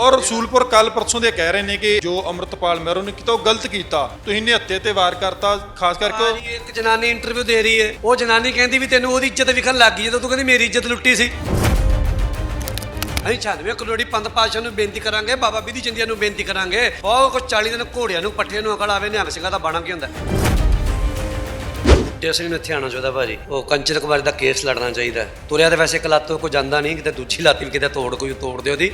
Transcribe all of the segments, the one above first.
ਔਰ ਰਸੂਲਪੁਰ ਕੱਲ ਪਰਸੋਂ ਦੇ ਕਹਿ ਰਹੇ ਨੇ ਕਿ ਜੋ ਅਮਰਤਪਾਲ ਮਹਿਰੋ ਨੇ ਕੀਤਾ, ਉਹ ਗਲਤ ਕੀਤਾ। ਤੁਸੀਂ ਨਿਹੱਤੇ ਤੇ ਵਾਰ ਕਰਤਾ, ਖਾਸ ਕਰਕੇ ਇੱਕ ਜਨਾਨੀ ਇੰਟਰਵਿਊ ਦੇ ਰਹੀ ਹੈ। ਉਹ ਜਨਾਨੀ ਕਹਿੰਦੀ ਵੀ ਤੈਨੂੰ ਉਹਦੀ ਇੱਜ਼ਤ ਵਿਖਣ ਲੱਗ ਗਈ ਜਦੋਂ ਤੂੰ ਕਹਿੰਦੀ ਮੇਰੀ ਇੱਜ਼ਤ ਲੁੱਟੀ ਸੀ। ਅਸੀਂ 96 ਕਰੋੜੀ ਪੰਥ ਪਾਸ਼ਾ ਨੂੰ ਬੇਨਤੀ ਕਰਾਂਗੇ, ਬਾਬਾ ਬਿਧੀ ਚੰਦੀਆਂ ਨੂੰ ਬੇਨਤੀ ਕਰਾਂਗੇ। ਬਹੁਤ ਕੁਝ 40 ਦਿਨ ਘੋੜਿਆਂ ਨੂੰ ਪੱਠੇ ਨੂੰ ਅਕਲ ਆਵੇ, ਨਿਹੰਗ ਸਿੰਘਾਂ ਦਾ ਬਾਣਾ ਕੀ ਹੁੰਦਾ? ਤੇ ਨੂੰ ਇੱਥੇ ਆਉਣਾ ਚਾਹੀਦਾ ਭਾਜੀ। ਉਹ ਕੰਚਨ ਕੁਮਾਰੀ ਦਾ ਕੇਸ ਲੜਨਾ ਚਾਹੀਦਾ। ਤੁਰਿਆ ਤੇ ਵੈਸੇ ਇੱਕ ਲੱਤ ਕੋਈ ਜਾਂਦਾ ਨਹੀਂ, ਕਿਤੇ ਦੂਜੀ ਲਾਤੀ ਵੀ ਕਿਤੇ ਤੋੜ ਕੋਈ ਤੋੜ ਦਿਓ ਉਹਦੀ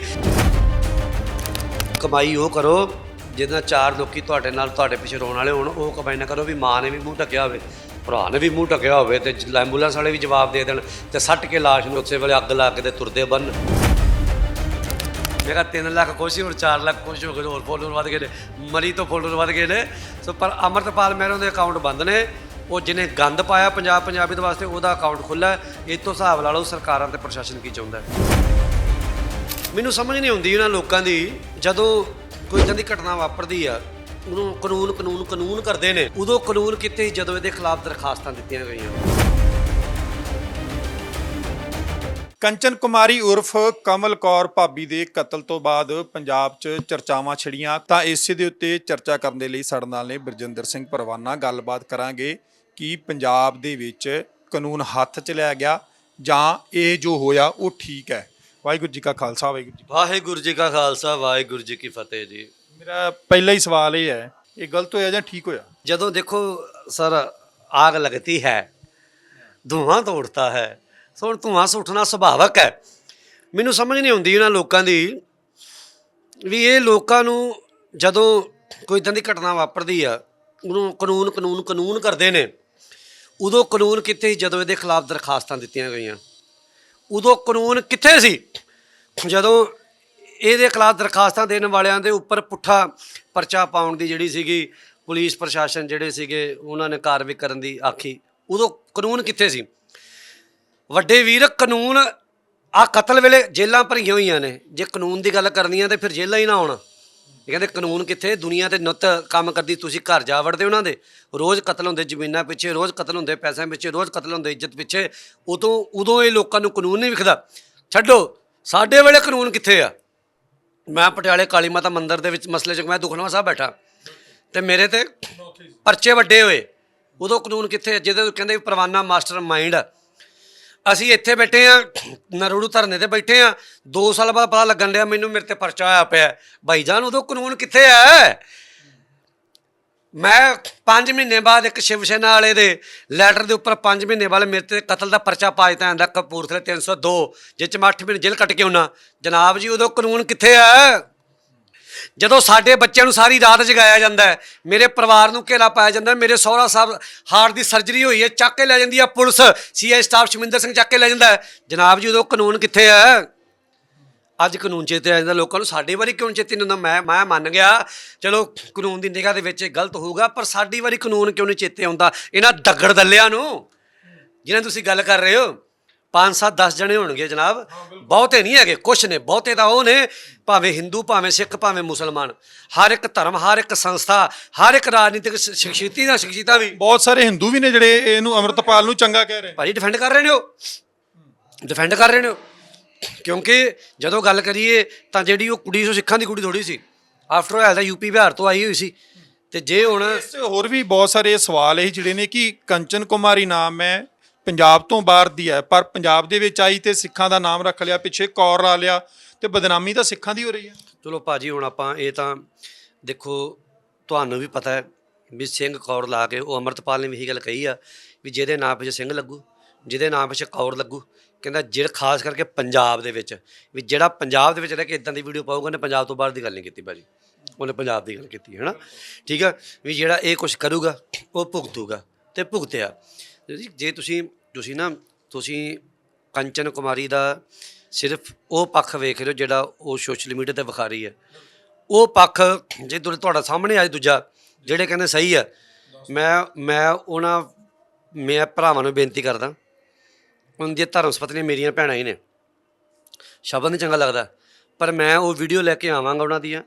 ਕਮਾਈ ਉਹ ਕਰੋ, ਜਿਹਦੇ ਨਾਲ ਚਾਰ ਲੋਕੀ ਤੁਹਾਡੇ ਨਾਲ ਤੁਹਾਡੇ ਪਿੱਛੇ ਰੋਣ ਵਾਲੇ ਹੋਣ, ਉਹ ਕਮਾਈ ਨਾ ਕਰੋ ਵੀ ਮਾਂ ਨੇ ਵੀ ਮੂੰਹ ਢੱਕਿਆ ਹੋਵੇ, ਭਰਾ ਨੇ ਵੀ ਮੂੰਹ ਢੱਕਿਆ ਹੋਵੇ ਤੇ ਐਂਬੂਲੈਂਸ ਵਾਲੇ ਵੀ ਜਵਾਬ ਦੇ ਦੇਣ ਤੇ ਸੱਟ ਕੇ ਲਾਸ਼ ਨੂੰ ਉਸੇ ਵੇਲੇ ਅੱਗ ਲਾ ਕੇ ਤੇ ਤੁਰਦੇ ਬੰਨ। ਮੇਰਾ 3 ਲੱਖ ਖੁਸ਼ੀ ਹੋਰ 4 ਲੱਖ ਖੁਸ਼ੀ ਹੋ ਗਏ ਹੋਰ ਫੋਲੋਅਰ ਵੱਧ ਗਏ ਨੇ। ਮਰੀ ਤੋਂ ਫੋਲੋਅਰ ਵੱਧ ਗਏ ਨੇ। ਸੋ ਪਰ ਅਮਰਤਪਾਲ ਮਹਿਰੋਂ ਦੇ ਅਕਾਊਂਟ ਬੰਦ ਨੇ। ਉਹ ਜਿਹਨੇ ਗੰਦ ਪਾਇਆ ਪੰਜਾਬ ਪੰਜਾਬੀ ਦੇ ਵਾਸਤੇ ਉਹਦਾ ਅਕਾਊਂਟ ਖੁੱਲਾ ਇਹ ਤੋਂ ਹਿਸਾਬ ਲਾ ਲਓ ਸਰਕਾਰਾਂ ਤੇ ਪ੍ਰਸ਼ਾਸਨ ਕੀ ਚਾਹੁੰਦਾ ਹੈ। ਮੈਨੂੰ ਸਮਝ ਨਹੀਂ ਆਉਂਦੀ ਉਹਨਾਂ ਲੋਕਾਂ ਦੀ, ਜਦੋਂ ਕੋਈ ਇਦਾਂ ਦੀ ਘਟਨਾ ਵਾਪਰਦੀ ਆ ਉਦੋਂ ਕਾਨੂੰਨ ਕਾਨੂੰਨ ਕਾਨੂੰਨ ਕਰਦੇ ਨੇ। ਉਦੋਂ ਕਾਨੂੰਨ ਕਿਤੇ ਜਦੋਂ ਇਹਦੇ ਖਿਲਾਫ ਦਰਖਾਸਤਾਂ ਦਿੱਤੀਆਂ ਗਈਆਂ। ਕੰਚਨ ਕੁਮਾਰੀ ਉਰਫ ਕਮਲ ਕੌਰ ਭਾਬੀ ਦੇ ਕਤਲ ਤੋਂ ਬਾਅਦ ਪੰਜਾਬ 'ਚ ਚਰਚਾਵਾਂ ਛਿੜੀਆਂ, ਤਾਂ ਇਸੇ ਦੇ ਉੱਤੇ ਚਰਚਾ ਕਰਨ ਦੇ ਲਈ ਸਾਡੇ ਨਾਲ ਨੇ ਬਰਜਿੰਦਰ ਸਿੰਘ ਪਰਵਾਨਾ। ਗੱਲਬਾਤ ਕਰਾਂਗੇ ਕਿ ਪੰਜਾਬ ਦੇ ਵਿੱਚ ਕਾਨੂੰਨ ਹੱਥ 'ਚ ਲਿਆ ਗਿਆ ਜਾਂ ਇਹ ਜੋ ਹੋਇਆ ਉਹ ਠੀਕ ਹੈ। ਵਾਹਿਗੁਰੂ ਜੀ ਕਾ ਖਾਲਸਾ ਵਾਹਿਗੁਰੂ ਜੀ ਵਾਹਿਗੁਰੂ ਜੀ ਕਾ ਖਾਲਸਾ ਵਾਹਿਗੁਰੂ ਜੀ ਕੀ ਫਤਿਹ ਜੀ। ਮੇਰਾ ਪਹਿਲਾ ਹੀ ਸਵਾਲ ਇਹ ਹੈ ਇਹ ਗਲਤ ਹੋਇਆ ਜਾਂ ਠੀਕ ਹੋਇਆ? ਜਦੋਂ ਦੇਖੋ ਸਰ ਆਗ ਲੱਗਦੀ ਹੈ ਧੂਆਂ ਤੋਂ ਉੱਠਦਾ ਹੈ। ਸੋ ਧੂਆਂ ਸੁੱਟਣਾ ਸੁਭਾਵਕ ਹੈ। ਮੈਨੂੰ ਸਮਝ ਨਹੀਂ ਆਉਂਦੀ ਇਹਨਾਂ ਲੋਕਾਂ ਦੀ ਵੀ ਇਹ ਲੋਕਾਂ ਨੂੰ ਜਦੋਂ ਕੋਈ ਇਦਾਂ ਦੀ ਘਟਨਾ ਵਾਪਰਦੀ ਆ ਉਹਨੂੰ ਕਾਨੂੰਨ ਕਾਨੂੰਨ ਕਾਨੂੰਨ ਕਰਦੇ ਨੇ। ਉਦੋਂ ਕਾਨੂੰਨ ਕਿਤੇ ਜਦੋਂ ਇਹਦੇ ਖਿਲਾਫ ਦਰਖਾਸਤਾਂ ਦਿੱਤੀਆਂ ਗਈਆਂ। ਉਦੋਂ ਕਾਨੂੰਨ ਕਿੱਥੇ ਸੀ? ਜਦੋਂ ਇਹਦੇ ਖਿਲਾਫ ਦਰਖਾਸਤਾਂ ਦੇਣ ਵਾਲਿਆਂ ਦੇ ਉੱਪਰ ਪੁੱਠਾ ਪਰਚਾ ਪਾਉਣ ਦੀ ਜਿਹੜੀ ਸੀਗੀ ਪੁਲਿਸ ਪ੍ਰਸ਼ਾਸਨ ਜਿਹੜੇ ਸੀਗੇ, ਉਹਨਾਂ ਨੇ ਕਾਰਵਾਈ ਕਰਨ ਦੀ ਆਖੀ। ਉਦੋਂ ਕਾਨੂੰਨ ਕਿੱਥੇ ਸੀ? ਵੱਡੇ ਵੀਰ, ਕਾਨੂੰਨ ਆ ਕਤਲ ਵੇਲੇ ਜੇਲਾਂ ਭਰੀਆਂ ਹੋਈਆਂ ਨੇ। ਜੇ ਕਾਨੂੰਨ ਦੀ ਗੱਲ ਕਰਨੀ ਆ ਤੇ ਫਿਰ ਜੇਲਾਂ ਹੀ ਨਾ ਆਉਣ। ਇਹ ਕਹਿੰਦੇ ਕਾਨੂੰਨ ਕਿੱਥੇ? ਦੁਨੀਆ ਤੇ ਨੁੱਤ ਕੰਮ ਕਰਦੀ, ਤੁਸੀਂ ਘਰ ਜਾ ਵੜਦੇ ਉਹਨਾਂ ਦੇ। ਰੋਜ਼ ਕਤਲ ਹੁੰਦੇ ਜ਼ਮੀਨਾਂ ਪਿੱਛੇ, ਰੋਜ਼ ਕਤਲ ਹੁੰਦੇ ਪੈਸਿਆਂ ਪਿੱਛੇ, ਰੋਜ਼ ਕਤਲ ਹੁੰਦੇ ਇੱਜ਼ਤ ਪਿੱਛੇ। ਉਦੋਂ ਉਦੋਂ ਇਹ ਲੋਕਾਂ ਨੂੰ ਕਾਨੂੰਨ ਨਹੀਂ ਵਿਖਦਾ। ਛੱਡੋ, ਸਾਡੇ ਵੇਲੇ ਕਾਨੂੰਨ ਕਿੱਥੇ ਆ? ਮੈਂ ਪਟਿਆਲੇ ਕਾਲੀ ਮਾਤਾ ਮੰਦਿਰ ਦੇ ਵਿੱਚ ਮਸਲੇ 'ਚ ਮੈਂ ਦੁਖਨਵਾ ਸਾਹਿਬ ਬੈਠਾ। ਤੇ ਮੇਰੇ ਤੇ ਪਰਚੇ ਵੱਡੇ ਹੋਏ। ਉਦੋਂ ਕਾਨੂੰਨ ਕਿੱਥੇ ਜਿਹਦੇ ਕਹਿੰਦੇ ਪਰਵਾਨਾ ਮਾਸਟਰ ਮਾਈਂਡ ਅਸੀਂ ਇੱਥੇ ਬੈਠੇ ਆ, ਨਰੂੜੂ ਧਰਨੇ ਤੇ ਬੈਠੇ ਆ। 2 ਸਾਲ ਬਾਅਦ ਪਤਾ ਲੱਗਣ ਡਿਆ ਮੈਨੂੰ ਮੇਰੇ ਤੇ ਪਰਚਾ ਆਇਆ ਪਿਆ। ਭਾਈ ਜਾਨ, ਉਦੋਂ ਕਾਨੂੰਨ ਕਿੱਥੇ ਹੈ ਮੈਂ 5 ਮਹੀਨੇ ਬਾਅਦ ਇੱਕ ਸ਼ਿਵ ਸੈਨਾ ਵਾਲੇ ਦੇ ਲੈਟਰ ਦੇ ਉੱਪਰ 5 ਮਹੀਨੇ ਬਾਅਦ ਮੇਰੇ ਤੇ ਕਤਲ ਦਾ ਪਰਚਾ ਪਾ ਦਿੱਤਾ ਜਾਂਦਾ, ਕਪੂਰਥਲੇ 302 ਜਿਸ ਚ ਮੈਂ 8 ਮਹੀਨੇ ਜੇਲ੍ਹ ਕੱਟ ਕੇ ਆਉਣਾ ਜਨਾਬ ਜੀ, ਉਦੋਂ ਕਾਨੂੰਨ ਕਿੱਥੇ ਹੈ ਜਦੋਂ ਸਾਡੇ ਬੱਚਿਆਂ ਨੂੰ ਸਾਰੀ ਰਾਤ ਜਗਾਇਆ ਜਾਂਦਾ ਹੈ, ਮੇਰੇ ਪਰਿਵਾਰ ਨੂੰ ਘੇਰਾ ਪਾਇਆ ਜਾਂਦਾ ਹੈ, ਮੇਰੇ ਸਹੁਰਾ ਸਾਹਿਬ ਹਾਰਟ ਦੀ ਸਰਜਰੀ ਹੋਈ ਹੈ, ਚੱਕ ਕੇ ਲੈ ਜਾਂਦੀ ਹੈ police, CI staff Shaminder Singh ਚੱਕ ਕੇ ਲੈ ਜਾਂਦਾ ਹੈ। ਜਨਾਬ ਜੀ, ਉਦੋਂ ਕਾਨੂੰਨ ਕਿੱਥੇ ਹੈ? ਅੱਜ ਕਾਨੂੰਨ ਚੇਤੇ ਆ ਜਾਂਦਾ ਲੋਕਾਂ ਨੂੰ, ਸਾਡੇ ਵਾਰੀ ਕਿਉਂ ਚੇਤੇ ਨਹੀਂ ਹੁੰਦਾ? ਮੈਂ ਮੈਂ ਮੰਨ ਗਿਆ, ਚਲੋ ਕਾਨੂੰਨ ਦੀ ਨਿਗਾਹ ਦੇ ਵਿੱਚ ਇਹ ਗਲਤ ਹੋਊਗਾ, ਪਰ ਸਾਡੀ ਵਾਰੀ ਕਾਨੂੰਨ ਕਿਉਂ ਨਹੀਂ ਚੇਤੇ ਆਉਂਦਾ? ਇਹਨਾਂ ਦਗੜ ਦੱਲਿਆਂ ਨੂੰ, ਜਿਹਨਾਂ ਤੁਸੀਂ ਗੱਲ ਕਰ ਰਹੇ ਹੋ। 5 7 10 ਜਣੇ ਹੋਣਗੇ ਜਨਾਬ। ਬਹੁਤੇ ਨਹੀਂ ਹੈਗੇ ਕੁਛ ਨੇ ਬਹੁਤੇ ਤਾਂ ਉਹ ਨੇ ਭਾਵੇਂ ਹਿੰਦੂ ਭਾਵੇਂ ਸਿੱਖ ਭਾਵੇਂ ਮੁਸਲਮਾਨ। ਹਰ ਇੱਕ ਧਰਮ ਹਰ ਇੱਕ ਸੰਸਥਾ ਹਰ ਇੱਕ ਰਾਜਨੀਤਿਕ ਸ਼ਖਸੀਅਤੀ ਦਾ ਸ਼ਖਸੀਅਤਾਂ ਵੀ। ਬਹੁਤ ਸਾਰੇ ਹਿੰਦੂ ਵੀ ਨੇ ਜਿਹੜੇ ਇਹਨੂੰ ਅਮਰਤਪਾਲ ਨੂੰ ਚੰਗਾ ਕਹਿ ਰਹੇ ਭਾਜੀ ਡਿਫੈਂਡ ਕਰ ਰਹੇ ਨੇ ਉਹ? ਡਿਫੈਂਡ ਕਰ ਰਹੇ ਨੇ ਉਹ? ਕਿਉਂਕਿ ਜਦੋਂ ਗੱਲ ਕਰੀਏ ਤਾਂ ਜਿਹੜੀ ਉਹ ਕੁੜੀ ਸੀ ਸਿੱਖਾਂ ਦੀ ਕੁੜੀ ਥੋੜੀ ਸੀ। ਆਫਟਰ ਆਲ ਦਾ ਯੂਪੀ ਬਿਹਾਰ ਤੋਂ ਆਈ ਹੋਈ ਸੀ। ਤੇ ਜੇ ਹੁਣ ਇਸ ਹੋਰ ਵੀ ਬਹੁਤ ਸਾਰੇ ਸਵਾਲ ਇਹ ਜਿਹੜੇ ਨੇ ਕਿ ਕੰਚਨ ਕੁਮਾਰੀ ਨਾਮ ਹੈ ਪੰਜਾਬ ਤੋਂ ਬਾਹਰ ਦੀ ਹੈ, ਪਰ ਪੰਜਾਬ ਦੇ ਵਿੱਚ ਆਈ ਤੇ ਸਿੱਖਾਂ ਦਾ ਨਾਮ ਰੱਖ ਲਿਆ, ਪਿੱਛੇ ਕੌਰ ਲਾ ਲਿਆ ਤੇ ਬਦਨਾਮੀ ਤਾਂ ਸਿੱਖਾਂ ਦੀ ਹੋ ਰਹੀ ਹੈ। ਚਲੋ ਭਾਜੀ, ਹੁਣ ਆਪਾਂ ਇਹ ਤਾਂ ਦੇਖੋ, ਤੁਹਾਨੂੰ ਵੀ ਪਤਾ ਹੈ ਵੀ ਸਿੰਘ ਕੌਰ ਲਾ ਕੇ ਉਹ ਅਮਰਤਪਾਲ ਨੇ ਵੀ ਇਹੀ ਗੱਲ ਕਹੀ ਆ ਵੀ ਜਿਹਦੇ ਨਾਂ ਪਿੱਛੇ ਸਿੰਘ ਲੱਗੂ, ਜਿਹਦੇ ਨਾਂ ਪਿੱਛੇ ਕੌਰ ਲੱਗੂ, ਕਹਿੰਦਾ ਜਿਹੜਾ ਖਾਸ ਕਰਕੇ ਪੰਜਾਬ ਦੇ ਵਿੱਚ, ਵੀ ਜਿਹੜਾ ਪੰਜਾਬ ਦੇ ਵਿੱਚ ਰਹਿ ਕੇ ਇਦਾਂ ਦੀ ਵੀਡੀਓ ਪਾਊਗਾ, ਉਹਨੇ ਪੰਜਾਬ ਤੋਂ ਬਾਹਰ ਦੀ ਗੱਲ ਨਹੀਂ ਕੀਤੀ ਭਾਜੀ। ਉਹਨੇ ਪੰਜਾਬ ਦੀ ਗੱਲ ਕੀਤੀ ਹੈ ਨਾ ਠੀਕ ਆ? ਵੀ ਜਿਹੜਾ ਇਹ ਕੁਝ ਕਰੂਗਾ, ਉਹ ਭੁਗਤੂਗਾ ਤੇ ਭੁਗਤਿਆ। ਜੇ ਤੁਸੀਂ ਤੁਸੀਂ ਨਾ, ਤੁਸੀਂ ਕੰਚਨ ਕੁਮਾਰੀ ਦਾ ਸਿਰਫ ਉਹ ਪੱਖ ਵੇਖ ਰਹੇ ਹੋ ਜਿਹੜਾ ਉਹ ਸੋਸ਼ਲ ਮੀਡੀਆ ਤੇ ਵਿਖਾ ਰਹੀ ਹੈ। ਉਹ ਪੱਖ ਜੇ ਤੁਹਾਡੇ ਤੁਹਾਡਾ ਸਾਹਮਣੇ ਆਏ ਦੂਜਾ, ਜਿਹੜੇ ਕਹਿੰਦੇ ਸਹੀ ਹੈ ਮੈਂ ਮੈਂ ਉਹਨਾਂ, ਮੈਂ ਭਰਾਵਾਂ ਨੂੰ ਬੇਨਤੀ ਕਰਦਾ ਉਹਨਾਂ ਦੀਆਂ ਧਰਮ ਸਪਤਨੀਆਂ ਮੇਰੀਆਂ ਭੈਣਾਂ ਹੀ ਨੇ, ਸ਼ਬਦ ਨਹੀਂ ਚੰਗਾ ਲੱਗਦਾ, ਪਰ ਮੈਂ ਉਹ ਵੀਡੀਓ ਲੈ ਕੇ ਆਵਾਂਗਾ ਉਹਨਾਂ ਦੀਆਂ,